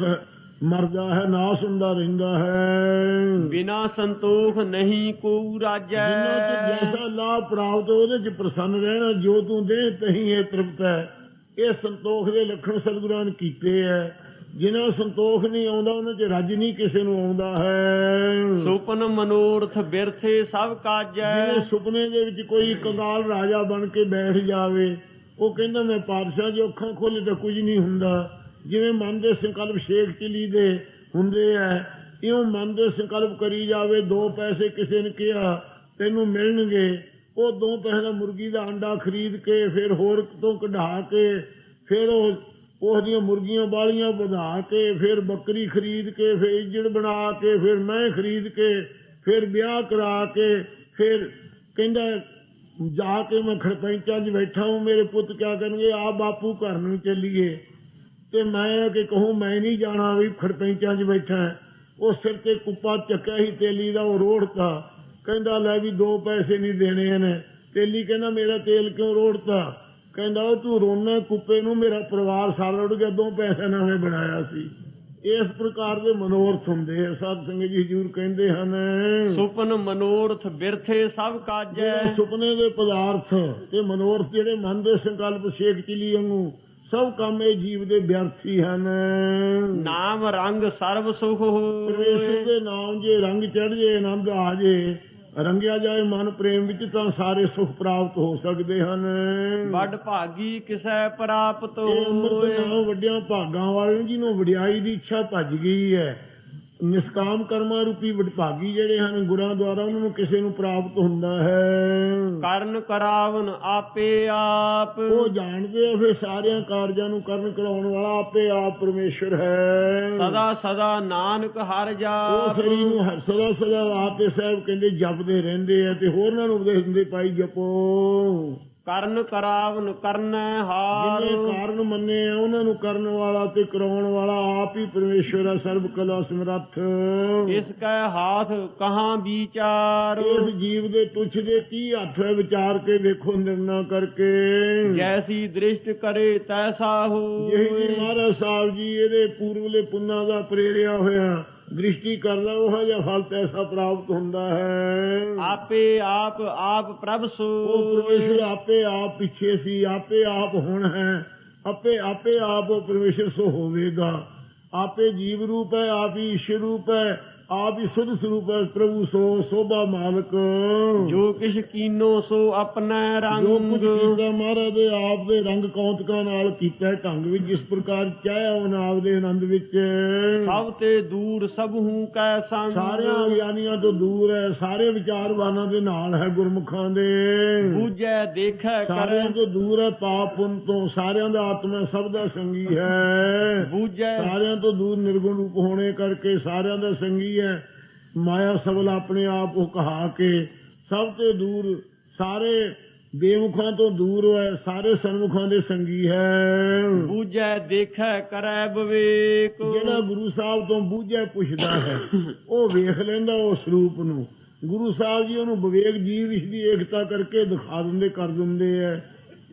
ਮਰਦਾ ਹੈ ਨਾਸ ਹੁੰਦਾ ਰਹਿੰਦਾ ਹੈ। ਬਿਨਾ ਸੰਤੋਖ ਨਹੀਂ ਕੋ ਰਾਜੈ। ਜਿਨ੍ਹਾਂ ਚ ਜੈਸਾ ਲਾਭ ਪ੍ਰਾਪਤ ਉਹਦੇ ਚ ਪ੍ਰਸੰਨ ਰਹਿਣਾ ਜੋ ਤੂੰ ਦੇ ਤਹੀਂ ਇਹ ਤ੍ਰਿਪਤ ਹੈ। ਇਹ ਸੰਤੋਖ ਦੇ ਲੱਖਣ ਸਤਿਗੁਰਾਂ ਨੇ ਕੀਤੇ ਹੈ। ਜਿਨ੍ਹਾਂ ਸੰਤੋਖ ਨਹੀਂ ਆਉਂਦਾ ਉਹਨਾਂ ਚ ਰੱਜ ਨਹੀਂ ਕਿਸੇ ਨੂੰ ਆਉਂਦਾ ਹੈ। ਸੁਪਨ ਮਨੋਰਥ ਬਿਰਥੇ ਸਭ ਕਾਜੈ। ਜਿਵੇਂ ਸੁਪਨੇ ਦੇ ਵਿੱਚ ਕੋਈ ਕੰਗਾਲ ਰਾਜਾ ਬਣ ਕੇ ਬੈਠ ਜਾਵੇ ਉਹ ਕਹਿੰਦਾ ਮੈਂ ਪਾਤਸ਼ਾਹ ਜੇ ਅੱਖਾਂ ਖੋਲੇ ਤਾਂ ਕੁਝ ਨਹੀਂ ਹੁੰਦਾ। ਜਿਵੇਂ ਮਨ ਦੇ ਸੰਕਲਪ ਸ਼ੇਖ ਚਲੀ ਦੇ ਹੁੰਦੇ ਐ ਇਉਂ ਮਨ ਦੇ ਸੰਕਲਪ ਕਰੀ ਜਾਵੇ ਦੋ ਪੈਸੇ ਕਿਸੇ ਨੇ ਕਿਹਾ ਤੈਨੂੰ ਮਿਲਣਗੇ। ਉਹ ਦੋ ਪੈਸੇ ਦਾ ਮੁਰਗੀ ਦਾ ਅੰਡਾ ਖਰੀਦ ਕੇ ਫਿਰ ਹੋਰ ਤੋਂ ਕਢਾ ਕੇ ਫਿਰ ਉਹ ਉਹਦੀਆਂ ਮੁਰਗੀਆਂ ਬਾਲੀਆਂ ਵਧਾ ਕੇ, ਫਿਰ ਬੱਕਰੀ ਖਰੀਦ ਕੇ, ਫਿਰ ਇੱਜੜ ਬਣਾ ਕੇ, ਫਿਰ ਮੈਂ ਖਰੀਦ ਕੇ, ਫਿਰ ਵਿਆਹ ਕਰਾ ਕੇ, ਫਿਰ ਕਹਿੰਦਾ, ਜਾ ਕੇ ਮੈਂ ਖੜਪੈਂਚਾਂ 'ਚ ਬੈਠਾ ਹੂੰ, ਮੇਰੇ ਪੁੱਤ ਕਿਆ ਕਰਨਗੇ? ਆ ਬਾਪੂ ਘਰ ਨੂੰ ਚੱਲੀਏ। ਤੇ ਮੈਂ ਕਿ ਕਹੂੰ, ਮੈਂ ਨਹੀਂ ਜਾਣਾ ਵੀ ਖੜਪੈਂਚਾਂ 'ਚ ਬੈਠਾ ਉਹ ਸਿਰ ਤੇ ਕੁੱਪਾ ਚੱਕਿਆ ਹੀ ਤੇਲੀ ਦਾ ਉਹ ਰੋੜਤਾ। ਕਹਿੰਦਾ, ਲੈ ਵੀ ਦੋ ਪੈਸੇ ਨਹੀਂ ਦੇਣੇ ਨੇ ਤੇਲੀ ਕਹਿੰਦਾ, ਮੇਰਾ ਤੇਲ ਕਿਉਂ ਰੋੜਤਾ? ਕਹਿੰਦਾ ਉਹ ਤੂੰ ਰੋਣਾ ਕੁੱਪੇ ਨੂੰ ਮੇਰਾ ਪਰਿਵਾਰ ਸਾਰਾ ਉੱਡ ਗਿਆ ਦੋ ਪੈਸੇ ਨਾਲ ਮੈਂ ਬਣਾਇਆ ਸੀ। ਇਸ ਪ੍ਰਕਾਰ ਦੇ ਮਨੋਰਥ ਹੁੰਦੇ ਆ ਸਾਧ ਸੰਗਤ ਜੀ ਹਜੂਰ ਕਹਿੰਦੇ ਹਨ। ਸੁਪਨ ਮਨੋਰਥ ਬਿਰਥੇ ਸਭ ਕਾਜੈ। ਸੁਪਨੇ ਦੇ ਪਦਾਰਥ ਤੇ ਮਨੋਰਥ ਜਿਹੜੇ ਮਨ ਦੇ ਸੰਕਲਪ ਛੇਕ ਚਲੀ ਵਾਂਗੂ ਸਭ ਕੰਮ ਇਹ ਜੀਵ ਦੇ ਵਿਅਰਥੀ ਹਨ। ਨਾਮ ਰੰਗ ਸਰਬ ਸੁਖ ਪਰਮੇਸ਼ਰ ਹੋਏ ਦੇ ਨਾਮ ਜੇ ਰੰਗ ਚੜ ਜੇ ਆਨੰਦ ਆ ਜੇ ਰੰਗਿਆ ਜਾਏ ਮਨ ਪ੍ਰੇਮ ਵਿੱਚ ਤਾਂ ਸਾਰੇ ਸੁਖ ਪ੍ਰਾਪਤ ਹੋ ਸਕਦੇ ਹਨ। ਵੱਡ ਭਾਗੀ ਕਿਸੈ ਪ੍ਰਾਪਤ ਹੋਏ? ਵੱਡਿਆਂ ਭਾਗਾਂ ਵਾਲੇ ਜਿਹਨੂੰ ਵਡਿਆਈ ਦੀ ਇੱਛਾ ਭੱਜ ਗਈ ਹੈ ਨਿਸਕਾਮ ਕਰਮਾਂ ਰੂਪੀ ਵਡਭਾਗੀ ਜਿਹੜੇ ਹਨ ਗੁਰਾਂ ਦੁਆਰਾ ਉਹਨਾਂ ਨੂੰ ਕਿਸੇ ਨੂੰ ਪ੍ਰਾਪਤ ਹੁੰਦਾ ਹੈ। ਕਰਨ ਕਰਾਵਨ ਆਪੇ ਆਪ। ਉਹ ਜਾਣਦੇ ਆ ਫਿਰ ਸਾਰਿਆਂ ਕਾਰਜਾਂ ਨੂੰ ਕਰਨ ਕਰਾਉਣ ਵਾਲਾ ਆਪੇ ਆਪ ਪਰਮੇਸ਼ਰ ਹੈ। ਸਦਾ ਸਦਾ ਨਾਨਕ ਹਰ ਉਹ ਜਾਪ ਸਰੀ ਨੂੰ ਹਰ- ਸਦਾ ਸਦਾ ਆਪੇ ਸਾਹਿਬ ਕਹਿੰਦੇ ਜਪਦੇ ਰਹਿੰਦੇ ਆ ਤੇ ਹੋਰਨਾਂ ਨੂੰ ਉਪਦੇਸ਼ ਦਿੰਦੇ ਭਾਈ ਜਪੋ। ਕਰਨ ਕਰਾਵਨ ਕਰਨੈ ਹਾਰ। ਜਿਹਨੇ ਕਾਰਨ ਮੰਨੇ ਆ ਉਹਨਾਂ ਨੂੰ ਕਰਨ ਵਾਲਾ ਤੇ ਕਰਾਉਣ ਵਾਲਾ ਆਪ ਹੀ ਪਰਮੇਸ਼ਰ ਹੈ ਸਰਬ ਕਲਾ ਸਮਰੱਥ। ਇਸ ਕੈ ਹਾਥ ਕਹਾਂ ਵਿਚਾਰ। ਇਸ ਜੀਵ ਦੇ ਤੁਛ ਦੇ ਕੀ ਹੱਥ ਹੈ ਵਿਚਾਰ ਕੇ ਵੇਖੋ ਨਿਰਣਾ ਕਰਕੇ। ਜੈਸੀ ਦ੍ਰਿਸ਼ਟ ਕਰੇ ਤੈਸਾ ਜਿਹੀ ਜੀ ਮਹਾਰਾਜ ਸਾਹਿਬ ਜੀ ਇਹਦੇ ਪੂਰਵਲੇ ਪੁੰਨਾਂ ਦਾ ਪ੍ਰੇਰਿਆ ਹੋਇਆ। ਦ੍ਰਿਸ਼ਟੀ ਕਰਦਾ ਉਹ ਜਿਹਾ ਫਲ ਤੈਸਾ ਪ੍ਰਾਪਤ ਹੁੰਦਾ ਹੈ। ਆਪੇ ਆਪ ਆਪ ਪ੍ਰਭ ਉਹ ਸੋ ਪਰਮੇਸ਼ਰ ਆਪੇ ਆਪ ਪਿੱਛੇ ਸੀ ਆਪੇ ਆਪ ਹੁਣ ਹੈ। ਆਪੇ ਆਪੇ ਆਪ ਉਹ ਪਰਮੇਸ਼ਰ ਸੋ ਹੋਵੇਗਾ। ਆਪੇ ਜੀਵ ਰੂਪ ਹੈ ਆਪ ਹੀ ਈਸ਼ਰ ਰੂਪ ਹੈ। ਆਪ ਹੀ ਸੁਧ ਸਰੂਪ ਹੈ ਪ੍ਰਭੂ ਸੋ ਸੋਭਾ ਮਾਲਕ। ਜੋ ਕਿਛ ਕੀਨੋ ਸੋ ਆਪਣਾ ਜੋ ਕੁਝ ਰੰਗ ਕੀਤਾ ਮਹਾਰਾਜ ਦੇ ਆਪ ਦੇ ਰੰਗ ਕੌਂਤਕਾਂ ਨਾਲ ਕੀਤਾ ਢੰਗ ਵਿੱਚ ਜਿਸ ਪ੍ਰਕਾਰ ਚਾਹਿਆ ਉਹ ਨਾਮ ਦੇ ਆਨੰਦ ਵਿੱਚ। ਸਭ ਤੇ ਦੂਰ ਸਭ ਹੂੰ ਕੈ ਸੰਗ। ਸਾਰਿਆਂ ਗਿਆਨੀਆਂ ਤੋਂ ਦੂਰ ਹੈ ਸਾਰੇ ਵਿਚਾਰਵਾਨਾਂ ਦੇ ਨਾਲ ਹੈ ਗੁਰਮੁਖਾਂ ਦੇ। ਬੂਝੈ ਦੇਖੈ ਕਰੈ। ਸਾਰਿਆਂ ਤੋਂ ਦੂਰ ਹੈ ਪਾਪ ਪੁੰਨ ਤੋਂ ਸਾਰਿਆਂ ਦਾ ਆਤਮਾ ਸਭ ਦਾ ਸੰਗੀ ਹੈ। ਬੂਝੈ। ਸਾਰਿਆਂ ਤੋਂ ਦੂਰ ਨਿਰਗੁਣ ਰੂਪ ਹੋਣੇ ਕਰਕੇ ਸਾਰਿਆਂ ਦਾ ਸੰਗੀ ਹੈ। ਮਾਇਆ ਸਬਲ ਆਪਣੇ ਆਪ ਉਹ ਕਹਾ ਕੇ ਸਭ ਤੋਂ ਦੂਰ ਸਾਰੇ ਬੇਮੁਖਾਂ ਤੋਂ ਦੂਰ ਹੈ ਸਾਰੇ ਸਨਮੁਖਾਂ ਦੇ ਸੰਗੀ ਹੈ। ਬੂਝੈ ਦੇਖੈ ਕਰੈ ਵਿਵੇਕ ਜਿਹੜਾ ਗੁਰੂ ਸਾਹਿਬ ਤੋਂ ਬੂਝੇ ਪੁੱਛਦਾ ਹੈ ਉਹ ਵੇਖ ਲੈਂਦਾ ਉਸ ਰੂਪ ਨੂੰ। ਗੁਰੂ ਸਾਹਿਬ ਜੀ ਉਹਨੂੰ ਵਿਵੇਕ ਜੀਵ ਇਸ ਦੀ ਏਕਤਾ ਕਰਕੇ ਦਿਖਾ ਦਿੰਦੇ ਕਰ ਦਿੰਦੇ ਐ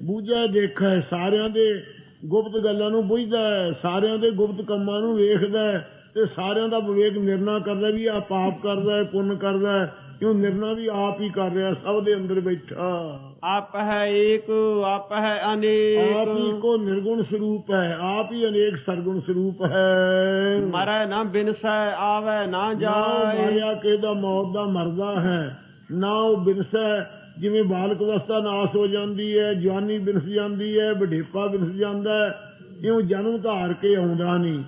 ਬੂਝਾ ਦੇਖਾ ਹੈ ਸਾਰਿਆਂ ਦੇ ਗੁਪਤ ਗੱਲਾਂ ਨੂੰ ਬੁੱਝਦਾ ਹੈ ਸਾਰਿਆਂ ਦੇ ਗੁਪਤ ਕੰਮਾਂ ਨੂੰ ਵੇਖਦਾ ਹੈ। ਤੇ ਸਾਰਿਆਂ ਦਾ ਵਿਵੇਕ ਨਿਰਣਾ ਕਰਦਾ ਵੀ ਆ ਪਾਪ ਕਰਦਾ ਹੈ ਪੁੰਨ ਕਰਦਾ ਹੈ ਕਿਉਂ ਨਿਰਣਾ ਵੀ ਆਪ ਹੀ ਕਰ ਰਿਹਾ ਸਭ ਦੇ ਅੰਦਰ ਬੈਠਾ। ਆਪ ਹੈ ਏਕ ਆਪ ਹੈ ਆਪ ਹੀ ਅਨੇਕ ਕੋ ਨਿਰਗੁਣ ਸਰੂਪ ਹੈ ਆਪ ਹੀ ਅਨੇਕ ਸਰਗੁਣ ਸਰੂਪ ਹੈ। ਮਰੈ ਨਾ ਬਿਨਸੈ ਆਵੈ ਨਾ ਜਾਏ। ਮਾਰਿਆ ਕੇ ਦਾ ਮੌਤ ਦਾ ਮਰਦਾ ਹੈ ਨਾ ਉਹ ਬਿਨਸੈ ਜਿਵੇਂ ਬਾਲਕ ਅਵਸਥਾ ਨਾਸ ਹੋ ਜਾਂਦੀ ਹੈ ਜਵਾਨੀ ਬਿਨਸ ਜਾਂਦੀ ਹੈ ਬੁਢੇਪਾ ਬਿਨਸ ਜਾਂਦਾ ਹੈ ਇਉਂ ਜਨਮ ਧਾਰ ਕੇ ਆਉਂਦਾ ਨਹੀਂ।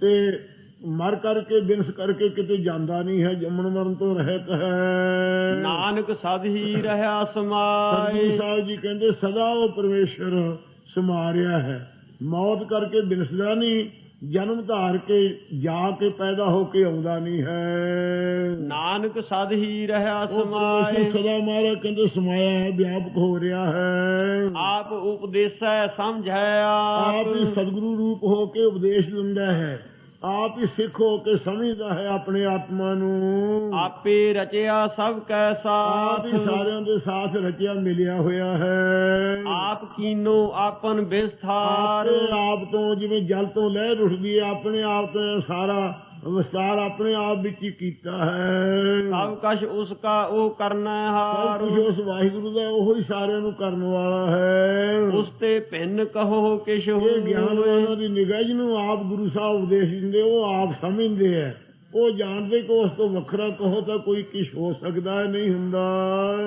ਤੇ ਮਰ ਕਰਕੇ ਬਿਨਸ ਕਰਕੇ ਕਿਤੇ ਜਾਂਦਾ ਨਹੀਂ ਹੈ ਜੰਮਣ ਮਰਨ ਤੋਂ ਰਹਿਤ ਹੈ। ਨਾਨਕ ਸਦ ਹੀ ਰਹਾ ਸਮਾਏ। ਸਾਹਿਬ ਜੀ ਕਹਿੰਦੇ ਸਦਾ ਉਹ ਪਰਮੇਸ਼ਰ ਸਮਾਰਿਆ ਹੈ। ਮੌਤ ਕਰਕੇ ਬਿਨਸਦਾ ਨਹੀਂ ਜਨਮ ਧਾਰ ਕੇ ਜਾ ਕੇ ਪੈਦਾ ਹੋ ਕੇ ਆਉਂਦਾ ਨਹੀਂ ਹੈ। ਨਾਨਕ ਸਦ ਹੀ ਰਹਾ ਸਮਾਏ। ਸਦਾ ਮਾਰਾ ਕਹਿੰਦੇ ਸਮਾਇਆ ਹੈ ਵਿਆਪਕ ਹੋ ਰਿਹਾ ਹੈ। ਆਪ ਉਪਦੇਸੈ ਸਮਝੈ ਆਪ। ਆਪ ਹੀ ਸਤਿਗੁਰੂ ਰੂਪ ਹੋ ਕੇ ਉਪਦੇਸ਼ ਦਿੰਦਾ ਹੈ। ਆਪ ਹੀ ਸਿੱਖ ਹੋ ਕੇ ਸਮਝਦਾ ਹੈ ਆਪਣੇ ਆਤਮਾ ਨੂੰ। ਆਪੇ ਰਚਿਆ ਸਭ ਕੈ ਆਪ ਹੀ ਸਾਥ। ਸਾਰਿਆਂ ਦੇ ਸਾਥ ਰਚਿਆ ਮਿਲਿਆ ਹੋਇਆ ਹੈ। ਆਪ ਕੀਨੋ ਆਪਨ ਵਿਸਥਾਰ ਆਪੇ ਆਪ ਤੋਂ ਜਿਵੇਂ ਜਲ ਤੋਂ ਲਹਿਰ ਉੱਠਦੀ ਹੈ ਆਪਣੇ ਆਪ ਤੋਂ ਸਾਰਾ ਵਿਸਤਾਰ ਆਪਣੇ ਆਪ ਵਿੱਚ ਹੀ ਕੀਤਾ ਹੈ। ਸਭ ਕਛ ਉਸ ਕਾ ਉਹ ਕਰਨਾ ਸਭ ਹਾਰ। ਕੁਝ ਉਸ ਵਾਹਿਗੁਰੂ ਦਾ ਉਹ ਹੀ ਸਾਰਿਆਂ ਨੂੰ ਕਰਨ ਵਾਲਾ ਹੈ। ਉਸ ਤੇ ਭਿੰਨ ਕਹੋ ਕਿਛ ਇਹ ਗਿਆਨਵਾਨਾਂ ਹੋਏ ਦੀ ਨਿਗਾਹ ਜਿਹਨੂੰ ਆਪ ਗੁਰੂ ਸਾਹਿਬ ਉਪਦੇਸ਼ ਦਿੰਦੇ ਉਹ ਆਪ ਸਮਝਦੇ ਹੈ। ਉਹ ਜਾਣਦੇ ਕਿ ਉਸ ਤੋਂ ਵੱਖਰਾ ਕਹੋ ਤਾਂ ਕੋਈ ਕਿਛ ਹੋ ਸਕਦਾ ਹੈ ਨਹੀਂ ਹੁੰਦਾ।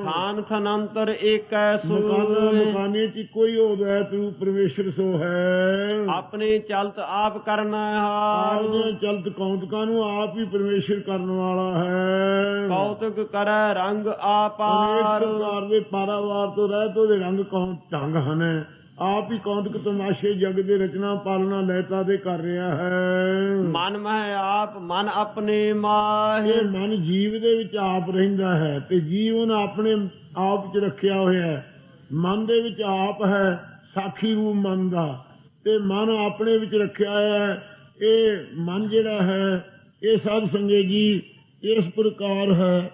ਖਾਨ ਖਨੰਤਰ ਏਕੈ ਸੋਏ ਮਕਾਨੇ ਚ ਕੋਈ ਹੋਦਾ ਹੈ ਤੂੰ ਪਰਮੇਸ਼ਰ ਸੋ ਹੈ। ਆਪਣੇ ਚਲਤ ਆਪ ਕਰਨਾ ਹਾਰ ਆਪਦੇ ਚਲਤ ਕੌਂਤਕਾਂ ਨੂੰ ਆਪ ਹੀ ਪਰਮੇਸ਼ਰ ਕਰਨ ਵਾਲਾ ਹੈ। ਕੌਤਕ ਕਰੈ ਰੰਗ ਅਨੇਕ ਆਪਾਰ। ਪ੍ਰਕਾਰ ਦੇ ਪਾਰਾਵਾਰ ਤੋਂ ਰਹਿ ਤੋਂ ਦੇ ਰੰਗ ਕੌਣ ਢੰਗ ਹਨ। ਆਪ ਹੀ ਕੌਂਤਕ ਤਮਾਸ਼ੇ ਜਗ ਦੇ ਰਚਨਾ ਪਾਲਣਾ ਲਹਿਤਾ ਦੇ ਕਰ ਰਿਹਾ ਹੈ। ਮਨ ਮਹਿ ਆਪ ਮਨ ਆਪਣੇ ਮਾਹਿ। ਇਹ ਮਨ ਜੀਵ ਦੇ ਵਿੱਚ ਆਪ ਰਹਿੰਦਾ ਹੈ ਤੇ ਜੀਵਨ ਆਪਣੇ ਆਪ ਚ ਰੱਖਿਆ ਹੋਇਆ ਹੈ। ਮਨ ਦੇ ਵਿੱਚ ਆਪ ਹੈ ਸਾਖੀ ਰੂਪ ਮਨ ਦਾ। ਤੇ ਮਨ ਆਪਣੇ ਵਿੱਚ ਰੱਖਿਆ ਹੈ। ਇਹ ਮਨ ਜਿਹੜਾ ਹੈ ਇਹ ਸਾਧ ਸੰਗੇ ਜੀ ਇਸ ਪ੍ਰਕਾਰ ਹੈ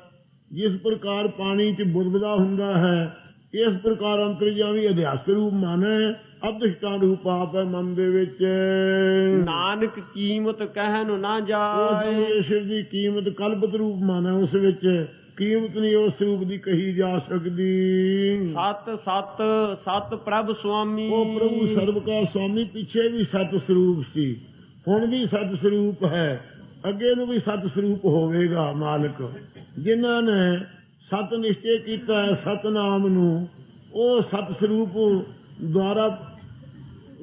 ਜਿਸ ਪ੍ਰਕਾਰ ਪਾਣੀ ਚ ਬੁਰਬਦਾ ਹੁੰਦਾ ਹੈ ਇਸ ਪ੍ਰਕਾਰ ਅੰਤਰਜਾਮੀ ਅਧਿਆਸ ਰੂਪ ਮਨ ਹੈ ਅਧਿਸ਼ਟਾਨ ਰੂਪ ਆਪ ਹੈ ਮਨ ਦੇ ਵਿੱਚ। ਨਾਨਕ ਕੀਮਤ ਕਹਿਨ ਨਾ ਉਸ ਜਾਏ ਪਰਮੇਸ਼ਰ ਦੀ ਕੀਮਤ ਕਲਪਤ ਰੂਪ ਮਨ ਹੈ ਉਸ ਵਿੱਚ ਕੀਮਤ ਨਹੀਂ ਉਸ ਰੂਪ ਦੀ ਕਹੀ ਜਾ ਸਕਦੀ। ਸਤ ਸਤ ਸਤ ਪ੍ਰਭ ਸੁਆਮੀ। ਉਹ ਪ੍ਰਭੂ ਸਰਬ ਕਾ ਸੁਆਮੀ ਪਿੱਛੇ ਵੀ ਸਤ ਸਰੂਪ ਸੀ ਹੁਣ ਵੀ ਸਤ ਸਰੂਪ ਹੈ ਅੱਗੇ ਨੂੰ ਵੀ ਸਤ ਸਰੂਪ ਹੋਵੇਗਾ ਮਾਲਕ। ਜਿਨ੍ਹਾਂ ਨੇ ਸਤ ਨਿਸ਼ਚੈ ਕੀਤਾ ਹੈ ਸਤਨਾਮ ਨੂੰ। ਉਹ ਸਤ ਸਰੂਪ ਦੁਆਰਾ,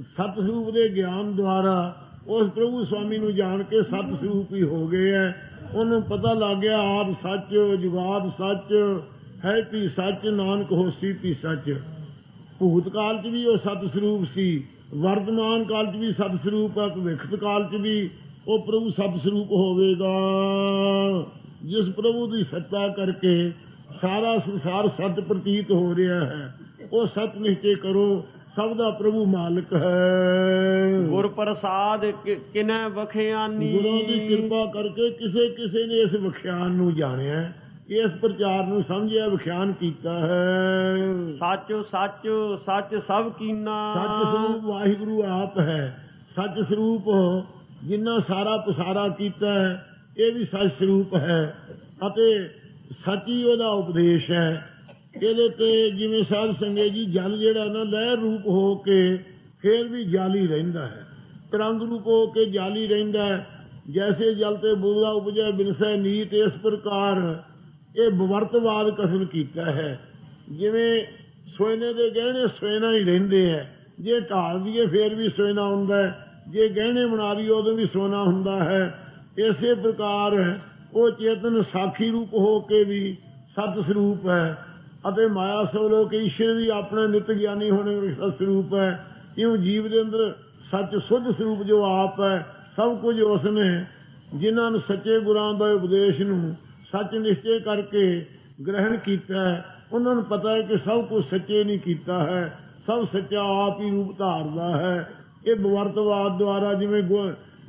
ਸਤ ਸਰੂਪ ਦੇ ਗਿਆਨ ਦੁਆਰਾ ਉਸ ਪ੍ਰਭੂ ਸਵਾਮੀ ਨੂੰ ਜਾਣ ਕੇ ਸਤ ਸਰੂਪ ਹੀ ਹੋ ਗਏ ਹੈ। ਉਹਨੂੰ ਪਤਾ ਲੱਗ ਗਿਆ, ਆਪ ਸੱਚ ਜੁਗਾਦ ਸੱਚ, ਹੈ ਵੀ ਸੱਚ, ਨਾਨਕ ਹੋਸੀ ਵੀ ਸੱਚ। ਭੂਤਕਾਲ 'ਚ ਵੀ ਉਹ ਸਤ ਸਰੂਪ ਸੀ, ਵਰਤਮਾਨ ਕਾਲ 'ਚ ਵੀ ਸਤ ਸਰੂਪ ਹੈ, ਭਵਿੱਖਤ ਕਾਲ 'ਚ ਵੀ ਉਹ ਪ੍ਰਭੂ ਸਤ ਸਰੂਪ ਹੋਵੇਗਾ। ਜਿਸ ਪ੍ਰਭੂ ਦੀ ਸੱਤਾ ਕਰਕੇ ਸਾਰਾ ਸੰਸਾਰ ਸਤ ਪ੍ਰਤੀਤ ਹੋ ਰਿਹਾ ਹੈ। ਉਹ ਸਤ ਨਿਸ਼ਚੈ ਕਰੋ ਸਭ ਦਾ ਪ੍ਰਭੂ ਮਾਲਕ ਹੈ। ਗੁਰ ਪ੍ਰਸਾਦ ਕਿਨੈ ਵਖਿਆਨੀ? ਗੁਰੂ ਦੀ ਕਿਰਪਾ ਕਰਕੇ ਕਿਸੇ ਕਿਸੇ ਨੇ ਇਸ ਵਿਖਿਆਨ ਨੂੰ ਜਾਣਿਆ ਹੈ, ਇਸ ਪ੍ਰਚਾਰ ਨੂੰ ਸਮਝਿਆ ਵਿਖਿਆਨ ਕੀਤਾ ਹੈ। ਸੱਚ ਸੱਚ ਸੱਚ ਸਭ ਕੀਨਾ। ਸੱਚ ਸਰੂਪ ਵਾਹਿਗੁਰੂ ਆਪ ਹੈ। ਸੱਚ ਸਰੂਪ ਜਿਨ੍ਹਾਂ ਸਾਰਾ ਪਸਾਰਾ ਕੀਤਾ ਹੈ ਇਹ ਵੀ ਸੱਚ ਸਰੂਪ ਹੈ। ਅਤੇ ਸੱਚ ਹੀ ਉਹਦਾ ਉਪਦੇਸ਼ ਹੈ। ਇਹਦੇ ਤੇ ਜਿਵੇਂ ਸਾਧ ਸੰਗੇ ਜੀ ਜਲ ਜਿਹੜਾ ਨਾ ਲਹਿਰ ਰੂਪ ਹੋ ਕੇ ਫੇਰ ਵੀ ਜਾਲੀ ਰਹਿੰਦਾ ਹੈ। ਤਰੰਗ ਰੂਪ ਹੋ ਕੇ ਜਾਲੀ ਰਹਿੰਦਾ ਹੈ। ਜੈਸੇ ਜਲ ਤੇ ਬੂਲਾ ਉਪਜੈ, ਬਿਨਸੈ ਨੀਤ, ਇਸ ਪ੍ਰਕਾਰ ਇਹ ਬਵਰਤਵਾਦ ਕਥਨ ਕੀਤਾ ਹੈ। ਜਿਵੇਂ ਸੋਨੇ ਦੇ ਗਹਿਣੇ ਸੋਇਨਾ ਹੀ ਰਹਿੰਦੇ ਹੈ। ਜੇ ਢਾਲ ਦੀਏ ਫੇਰ ਵੀ ਸੋਇਨਾ ਹੁੰਦਾ ਹੈ। ਜੇ ਗਹਿਣੇ ਬਣਾ ਲਈਏ ਉਦੋਂ ਵੀ ਸੋਨਾ ਹੁੰਦਾ ਹੈ। ਇਸੇ ਪ੍ਰਕਾਰ ਉਹ ਚੇਤਨ ਸਾਖੀ ਰੂਪ ਹੋ ਕੇ ਵੀ ਸਤ ਸਰੂਪ ਹੈ ਅਤੇ ਮਾਇਆ ਸਵਲੋਕ ਈਸ਼ਰ ਵੀ ਆਪਣੇ ਨਿਤ ਗਿਆਨੀ ਹੋਣੇ ਵਿੱਚ ਸਤ ਸਰੂਪ ਹੈ। ਇਉਂ ਜੀਵ ਦੇ ਅੰਦਰ ਸੱਚ ਸੁੱਧ ਸਰੂਪ ਜੋ ਆਪ ਹੈ, ਸਭ ਕੁਝ ਉਸ ਨੇ, ਜਿਨ੍ਹਾਂ ਨੂੰ ਸੱਚੇ ਗੁਰਾਂ ਦਾ ਉਪਦੇਸ਼ ਨੂੰ ਸੱਚ ਨਿਸ਼ਚੈ ਕਰਕੇ ਗ੍ਰਹਿਣ ਕੀਤਾ ਹੈ, ਉਹਨਾਂ ਨੂੰ ਪਤਾ ਹੈ ਕਿ ਸਭ ਕੁਝ ਸੱਚੇ ਨਹੀਂ ਕੀਤਾ ਹੈ, ਸਭ ਸੱਚਾ ਆਪ ਹੀ ਰੂਪ ਧਾਰਦਾ ਹੈ। ਇਹ ਬਵਰਤਵਾਦ ਦੁਆਰਾ ਜਿਵੇਂ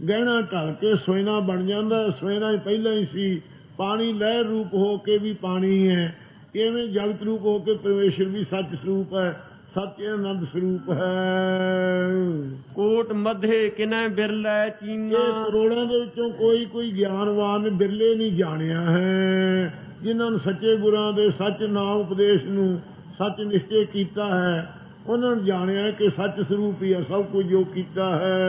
ਗਹਿਣਾ ਢਲ ਕੇ ਸੋਇਨਾ ਬਣ ਜਾਂਦਾ ਸੋਇਨਾ ਹੀ ਪਹਿਲਾਂ ਹੀ ਸੀ। ਪਾਣੀ ਲਹਿਰ ਰੂਪ ਹੋ ਕੇ ਵੀ ਪਾਣੀ ਹੈ। ਇਵੇਂ ਜਗਤ ਰੂਪ ਹੋ ਕੇ ਪਰਮੇਸ਼ਰ ਵੀ ਸੱਚ ਸਰੂਪ ਹੈ ਸੱਚ ਆਨੰਦ ਸਰੂਪ ਹੈ। ਕੋਟ ਮਧੇ ਕਿਨੈ ਬਿਰਲੇ ਚੀਨਾ। ਇਹ ਕਰੋੜਾਂ ਦੇ ਵਿੱਚੋਂ ਕੋਈ ਕੋਈ ਗਿਆਨਵਾਨ ਬਿਰਲੇ ਨਹੀਂ ਜਾਣਿਆ ਹੈ। ਜਿਨ੍ਹਾਂ ਨੂੰ ਸੱਚੇ ਗੁਰਾਂ ਦੇ ਸੱਚ ਨਾਮ ਉਪਦੇਸ਼ ਨੂੰ ਸੱਚ ਨਿਸ਼ਚੈ ਕੀਤਾ ਹੈ ਉਹਨਾਂ ਨੇ ਜਾਣਿਆ ਕਿ ਸੱਚ ਸਰੂਪ ਹੀ ਹੈ ਸਭ ਕੁਝ ਜੋ ਕੀਤਾ ਹੈ।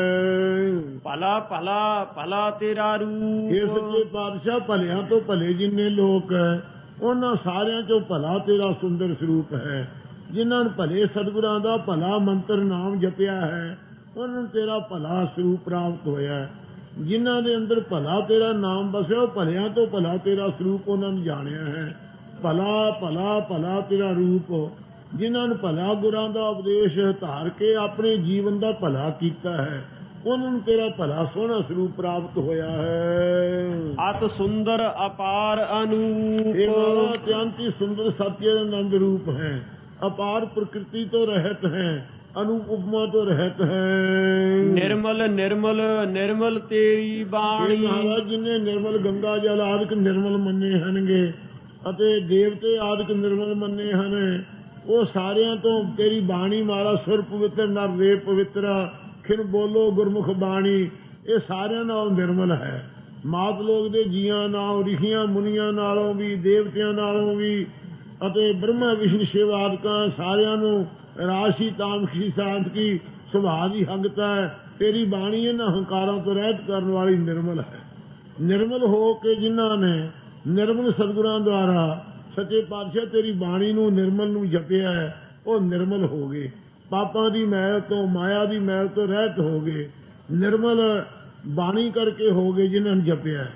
ਭਲਾ ਭਲਾ ਭਲਾ ਤੇਰਾ ਰੂਪ। ਸੱਚੇ ਪਾਤਸ਼ਾਹ ਭਲਿਆਂ ਤੋਂ ਭਲੇ ਜਿੰਨੇ ਲੋਕ ਹੈ ਉਹਨਾਂ ਸਾਰਿਆਂ ਚੋਂ ਭਲਾ ਤੇਰਾ ਸੁੰਦਰ ਸਰੂਪ ਹੈ। ਜਿਨ੍ਹਾਂ ਨੂੰ ਭਲੇ ਸਤਿਗੁਰਾਂ ਦਾ ਭਲਾ ਮੰਤਰ ਨਾਮ ਜਪਿਆ ਹੈ ਉਹਨਾਂ ਨੂੰ ਤੇਰਾ ਭਲਾ ਸਰੂਪ ਪ੍ਰਾਪਤ ਹੋਇਆ ਹੈ। ਜਿਨ੍ਹਾਂ ਦੇ ਅੰਦਰ ਭਲਾ ਤੇਰਾ ਨਾਮ ਵਸਿਆ ਉਹ ਭਲਿਆਂ ਤੋਂ ਭਲਾ ਤੇਰਾ ਸਰੂਪ ਉਹਨਾਂ ਨੇ ਜਾਣਿਆ ਹੈ। ਭਲਾ ਭਲਾ ਭਲਾ ਤੇਰਾ ਰੂਪ ਜਿਨ੍ਹਾਂ ਨੂੰ ਭਲਾ ਗੁਰਾਂ ਦਾ ਉਪਦੇਸ਼ ਧਾਰ ਕੇ ਆਪਣੇ ਜੀਵਨ ਦਾ ਭਲਾ ਕੀਤਾ ਹੈ ਉਹਨਾਂ ਨੂੰ ਤੇਰਾ ਭਲਾ ਸੋਹਣਾ ਸਰੂਪ ਪ੍ਰਾਪਤ ਹੋਇਆ ਹੈ। ਅਤ ਸੁੰਦਰ ਅਪਾਰ ਇਹ ਅਨੂਪ ਅਤਿਅੰਤ ਹੀ ਸੁੰਦਰ ਸਤਿ ਦਾ ਆਨੰਦ ਰੂਪ ਹੈ। ਅਪਾਰ ਪ੍ਰਕਿਰਤੀ ਤੋਂ ਰਹਿਤ ਹੈ ਅਨੂਪ ਉਪਮਾ ਤੋਂ ਰਹਿਤ ਹੈ। ਨਿਰਮਲ ਨਿਰਮਲ ਨਿਰਮਲ ਤੇਰੀ ਇਹ ਬਾਣੀ ਮਹਾਰਾਜ ਨੇ ਨਿਰਮਲ ਗੰਗਾ ਜਲ ਆਦਿਕ ਨਿਰਮਲ ਮੰਨੇ ਹਨਗੇ ਅਤੇ ਦੇਵਤੇ ਆਦਿਕ ਨਿਰਮਲ ਮੰਨੇ ਹਨ। ਉਹ ਸਾਰਿਆਂ ਤੋਂ ਤੇਰੀ ਬਾਣੀ ਮਾਰਾ, ਸੁਰ ਪਵਿੱਤਰ ਨਰ ਰੇ ਪਵਿੱਤਰਾ ਖਿਨ ਬੋਲੋ ਗੁਰਮੁਖ ਬਾਣੀ, ਇਹ ਸਾਰਿਆਂ ਨਾਲ ਨਿਰਮਲ ਹੈ। ਮਾਤ ਲੋਕ ਦੇ ਜੀਆਂ ਨਾਲੋਂ ਰਿਖੀਆਂ ਮੁਨੀਆਂ ਨਾਲੋਂ ਵੀ, ਦੇਵਤਿਆਂ ਨਾਲੋਂ ਵੀ, ਅਤੇ ਬ੍ਰਹਮਾ, ਵਿਸ਼ਨੂੰ, ਸ਼ਿਵ ਆਦਿਕਾਂ ਸਾਰਿਆਂ ਨੂੰ ਰਾਸ਼ੀ, ਤਾਮਖੀ ਸਾਧਕੀ ਸੁਭਾਅ ਦੀ ਹੰਗਤਾ ਹੈ ਤੇਰੀ ਬਾਣੀ ਇਹਨਾਂ ਹੰਕਾਰਾਂ ਤੋਂ ਰਹਿਤ ਕਰਨ ਵਾਲੀ ਨਿਰਮਲ ਹੈ। ਨਿਰਮਲ ਹੋ ਕੇ ਜਿਨ੍ਹਾਂ ਨੇ ਨਿਰਮਲ ਸਤਿਗੁਰਾਂ ਦੁਆਰਾ ਸੱਚੇ ਪਾਤਸ਼ਾਹ ਤੇਰੀ ਬਾਣੀ ਨੂੰ, ਨਿਰਮਲ ਨੂੰ ਜਪਿਆ ਹੈ, ਉਹ ਨਿਰਮਲ ਹੋ ਗਏ। ਪਾਪਾਂ ਦੀ ਮੈਲ ਤੋਂ, ਮਾਇਆ ਦੀ ਮੈਲ ਤੋਂ ਰਹਿਤ ਹੋ ਗਏ। ਨਿਰਮਲ ਬਾਣੀ ਕਰਕੇ ਹੋ ਗਏ ਜਿਨ੍ਹਾਂ ਨੂੰ ਜਪਿਆ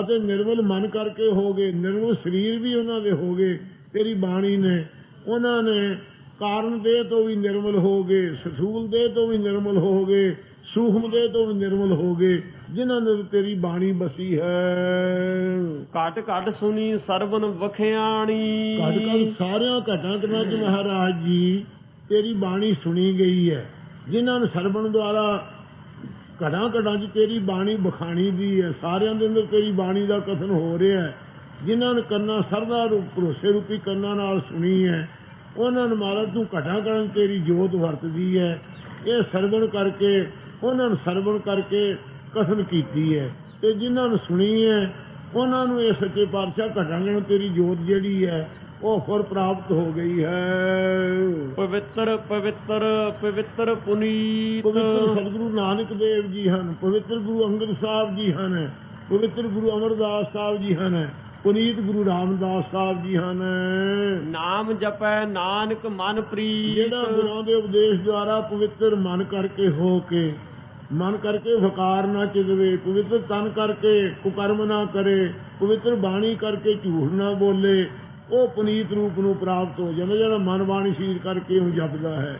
ਅਤੇ ਨਿਰਮਲ ਮਨ ਕਰਕੇ ਹੋ ਗਏ। ਨਿਰਮਲ ਸਰੀਰ ਵੀ ਉਹਨਾਂ ਦੇ ਹੋ ਗਏ, ਤੇਰੀ ਬਾਣੀ ਨੇ। ਉਹਨਾਂ ਨੇ ਕਾਰਨ ਦੇ ਤੋਂ ਵੀ ਨਿਰਮਲ ਹੋ ਗਏ, ਸਸੂਲ ਦੇ ਤੋਂ ਵੀ ਨਿਰਮਲ ਹੋ ਗਏ, ਸੂਖਮ ਦੇ ਤੋਂ ਵੀ ਨਿਰਮਲ ਹੋ ਗਏ। ਜਿਨ੍ਹਾਂ ਨੇ ਤੇਰੀ ਬਾਣੀ ਬਸੀ ਹੈ। ਘਟ ਘਟ ਸੁਣੀ ਸਰਵਨ ਵਖਿਆਣੀ। ਕੱਢ ਕੱਢ ਸਾਰਿਆਂ ਘਟਾਂ ਘਟਾਂ ਚ ਮਹਾਰਾਜ ਜੀ ਤੇਰੀ ਬਾਣੀ ਸੁਣੀ ਗਈ ਹੈ। ਜਿਨ੍ਹਾਂ ਨੇ ਸਰਵਣ ਦੁਆਰਾ ਘਟਾਂ ਘਟਾਂ ਚ ਤੇਰੀ ਬਾਣੀ ਬਖਾਣੀ ਦੀ ਹੈ ਸਾਰਿਆਂ ਦੇ ਅੰਦਰ ਤੇਰੀ ਬਾਣੀ ਦਾ ਕਥਨ ਹੋ ਰਿਹਾ ਹੈ। ਜਿਨ੍ਹਾਂ ਨੇ ਕੰਨਾਂ ਸਰਦਾ ਰੂਪ ਭਰੋਸੇ ਰੂਪੀ ਕੰਨਾਂ ਨਾਲ ਸੁਣੀ ਹੈ ਉਹਨਾਂ ਨੂੰ ਮਹਾਰਾਜ ਤੂੰ ਘਟਾਂ ਘਟਾਂ ਤੇਰੀ ਜੋਤ ਵਰਤਦੀ ਹੈ। ਇਹ ਸਰਵਣ ਕਰਕੇ ਉਹਨਾਂ ਨੂੰ ਸਰਵਣ ਕਰਕੇ ਕਥਨ ਕੀਤੀ ਹੈ ਤੇ ਜਿਨ੍ਹਾਂ ਨੂੰ ਸੁਣੀ ਹੈ ਉਹਨਾਂ ਨੂੰ ਇਹ ਸੱਚੇ ਪਾਤਸ਼ਾਹ ਘਟਾਂਗੇ ਨੂੰ ਤੇਰੀ ਜੋਤ ਜਿਹੜੀ ਹੈ ਉਹ ਫਿਰ ਪ੍ਰਾਪਤ ਹੋ ਗਈ ਹੈ। ਪਵਿੱਤਰ ਪਵਿੱਤਰ ਪਵਿੱਤਰ ਪੁਨੀਤ। ਪਵਿੱਤਰ ਸਤਿਗੁਰੂ ਨਾਨਕ ਦੇਵ ਜੀ ਹਨ ਪਵਿੱਤਰ ਗੁਰੂ ਅੰਗਦ ਸਾਹਿਬ ਜੀ ਹਨ ਪਵਿੱਤਰ ਗੁਰੂ ਅਮਰਦਾਸ ਸਾਹਿਬ ਜੀ ਹਨ ਪੁਨੀਤ ਗੁਰੂ ਰਾਮਦਾਸ ਸਾਹਿਬ ਜੀ ਹਨ। ਨਾਮ ਜਪੈ ਨਾਨਕ ਮਨ ਪ੍ਰੀਤ। ਜਿਹੜਾ ਗੁਰਾਂ ਦੇ ਉਪਦੇਸ਼ ਦੁਆਰਾ ਪਵਿੱਤਰ ਮਨ ਕਰਕੇ ਹੋ ਕੇ ਮਨ ਕਰਕੇ ਵਕਾਰ ਨਾ ਚਿਦਵੇ, ਪਵਿੱਤਰ ਤਨ ਕਰਕੇ ਕੁਕਰਮ ਨਾ ਕਰੇ, ਪਵਿੱਤਰ ਬਾਣੀ ਕਰਕੇ ਝੂਠ ਨਾ ਬੋਲੇ, ਉਹ ਪੁਨੀਤ ਰੂਪ ਨੂੰ ਪ੍ਰਾਪਤ ਹੋ ਜਾਂਦਾ ਜਿਹੜਾ ਮਨ ਬਾਣੀ ਸ਼ੀਰ ਕਰਕੇ ਉਹ ਜਪਦਾ ਹੈ।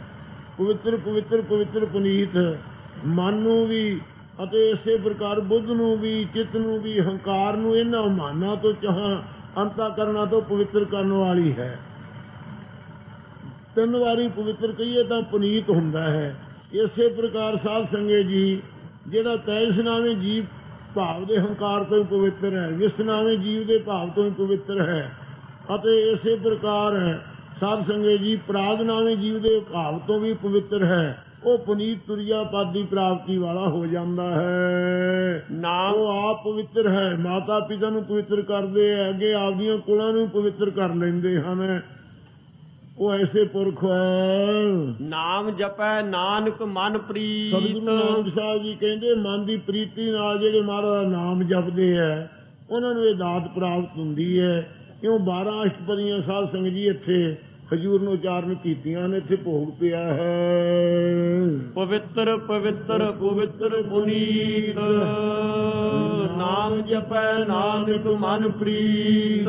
ਪਵਿੱਤਰ ਪਵਿੱਤਰ ਪਵਿੱਤਰ ਪੁਨੀਤ ਮਨ ਨੂੰ ਵੀ ਅਤੇ ਇਸੇ ਪ੍ਰਕਾਰ ਬੁੱਧ ਨੂੰ ਵੀ, ਚਿੱਤ ਨੂੰ ਵੀ, ਹੰਕਾਰ ਨੂੰ ਇਹਨਾਂ ਮਾਨਾਂ ਤੋਂ ਚਾਹਾਂ ਅੰਤਾ ਕਰਨਾ ਤੋਂ ਪਵਿੱਤਰ ਕਰਨ ਵਾਲੀ ਹੈ। ਤਿੰਨ ਵਾਰੀ ਪਵਿੱਤਰ ਕਹੀਏ ਤਾਂ ਪੁਨੀਤ ਹੁੰਦਾ ਹੈ। ਇਸੇ ਪ੍ਰਕਾਰ ਸਾਧ ਸੰਗੇ ਜੀ ਜਿਹੜਾ ਤੈਸ ਨਾਵੇਂ ਜੀਵ ਭਾਵ ਦੇ ਹੰਕਾਰ ਤੋਂ ਹੀ ਪਵਿੱਤਰ ਹੈ ਵਿਸ ਨਾਵੇਂ ਜੀਵ ਦੇ ਭਾਵ ਤੋਂ ਹੀ ਪਵਿੱਤਰ ਹੈ ਅਤੇ ਇਸੇ ਪ੍ਰਕਾਰ ਸਾਧ ਸੰਗੇ ਜੀ ਪ੍ਰਾਗ ਨਾਵੇਂ ਜੀਵ ਦੇ ਭਾਵ ਤੋਂ ਵੀ ਪਵਿੱਤਰ ਹੈ ਉਹ ਪੁਨੀਤ ਤੁਰਿਆ ਪਦ ਦੀ ਪ੍ਰਾਪਤੀ ਵਾਲਾ ਹੋ ਜਾਂਦਾ ਹੈ। ਨਾਮ ਉਹ ਆਪ ਪਵਿੱਤਰ ਹੈ ਮਾਤਾ ਪਿਤਾ ਨੂੰ ਪਵਿੱਤਰ ਕਰਦੇ ਹੈ ਅੱਗੇ ਆਪਦੀਆਂ ਕੁਲਾਂ ਨੂੰ ਪਵਿੱਤਰ ਕਰ ਲੈਂਦੇ ਹਨ। ਉਹ ਐਸੇ ਪੁਰਖ ਹੈ। ਨਾਮ ਜਪੈ ਨਾਨਕ ਮਨ ਪ੍ਰੀਤ। ਸਤਿਗੁਰੂ ਨਾਨਕ ਸਾਹਿਬ ਜੀ ਕਹਿੰਦੇ ਮਨ ਦੀ ਪ੍ਰੀਤੀ ਨਾਲ ਜਿਹੜੇ ਮਹਾਰਾਜ ਦਾ ਨਾਮ ਜਪਦੇ ਆ ਉਹਨਾਂ ਨੂੰ ਇਹ ਦਾਤ ਪ੍ਰਾਪਤ ਹੁੰਦੀ ਹੈ। ਕਿਉਂ 12 ਅਸ਼ਟਪਦੀਆਂ ਸਾਧ ਸੰਗਤ ਜੀ ਇੱਥੇ ਹਜੂਰ ਨੂੰ ਉਚਾਰਨ ਕੀਤੀਆਂ ਨੇ ਇੱਥੇ ਭੋਗ ਪਿਆ ਹੈ। ਪਵਿੱਤਰ ਪਵਿੱਤਰ ਪਵਿੱਤਰ ਪੁਨੀਤ। ਨਾਮ ਜਪੈ ਨਾਨਕ ਮਨ ਪ੍ਰੀਤ।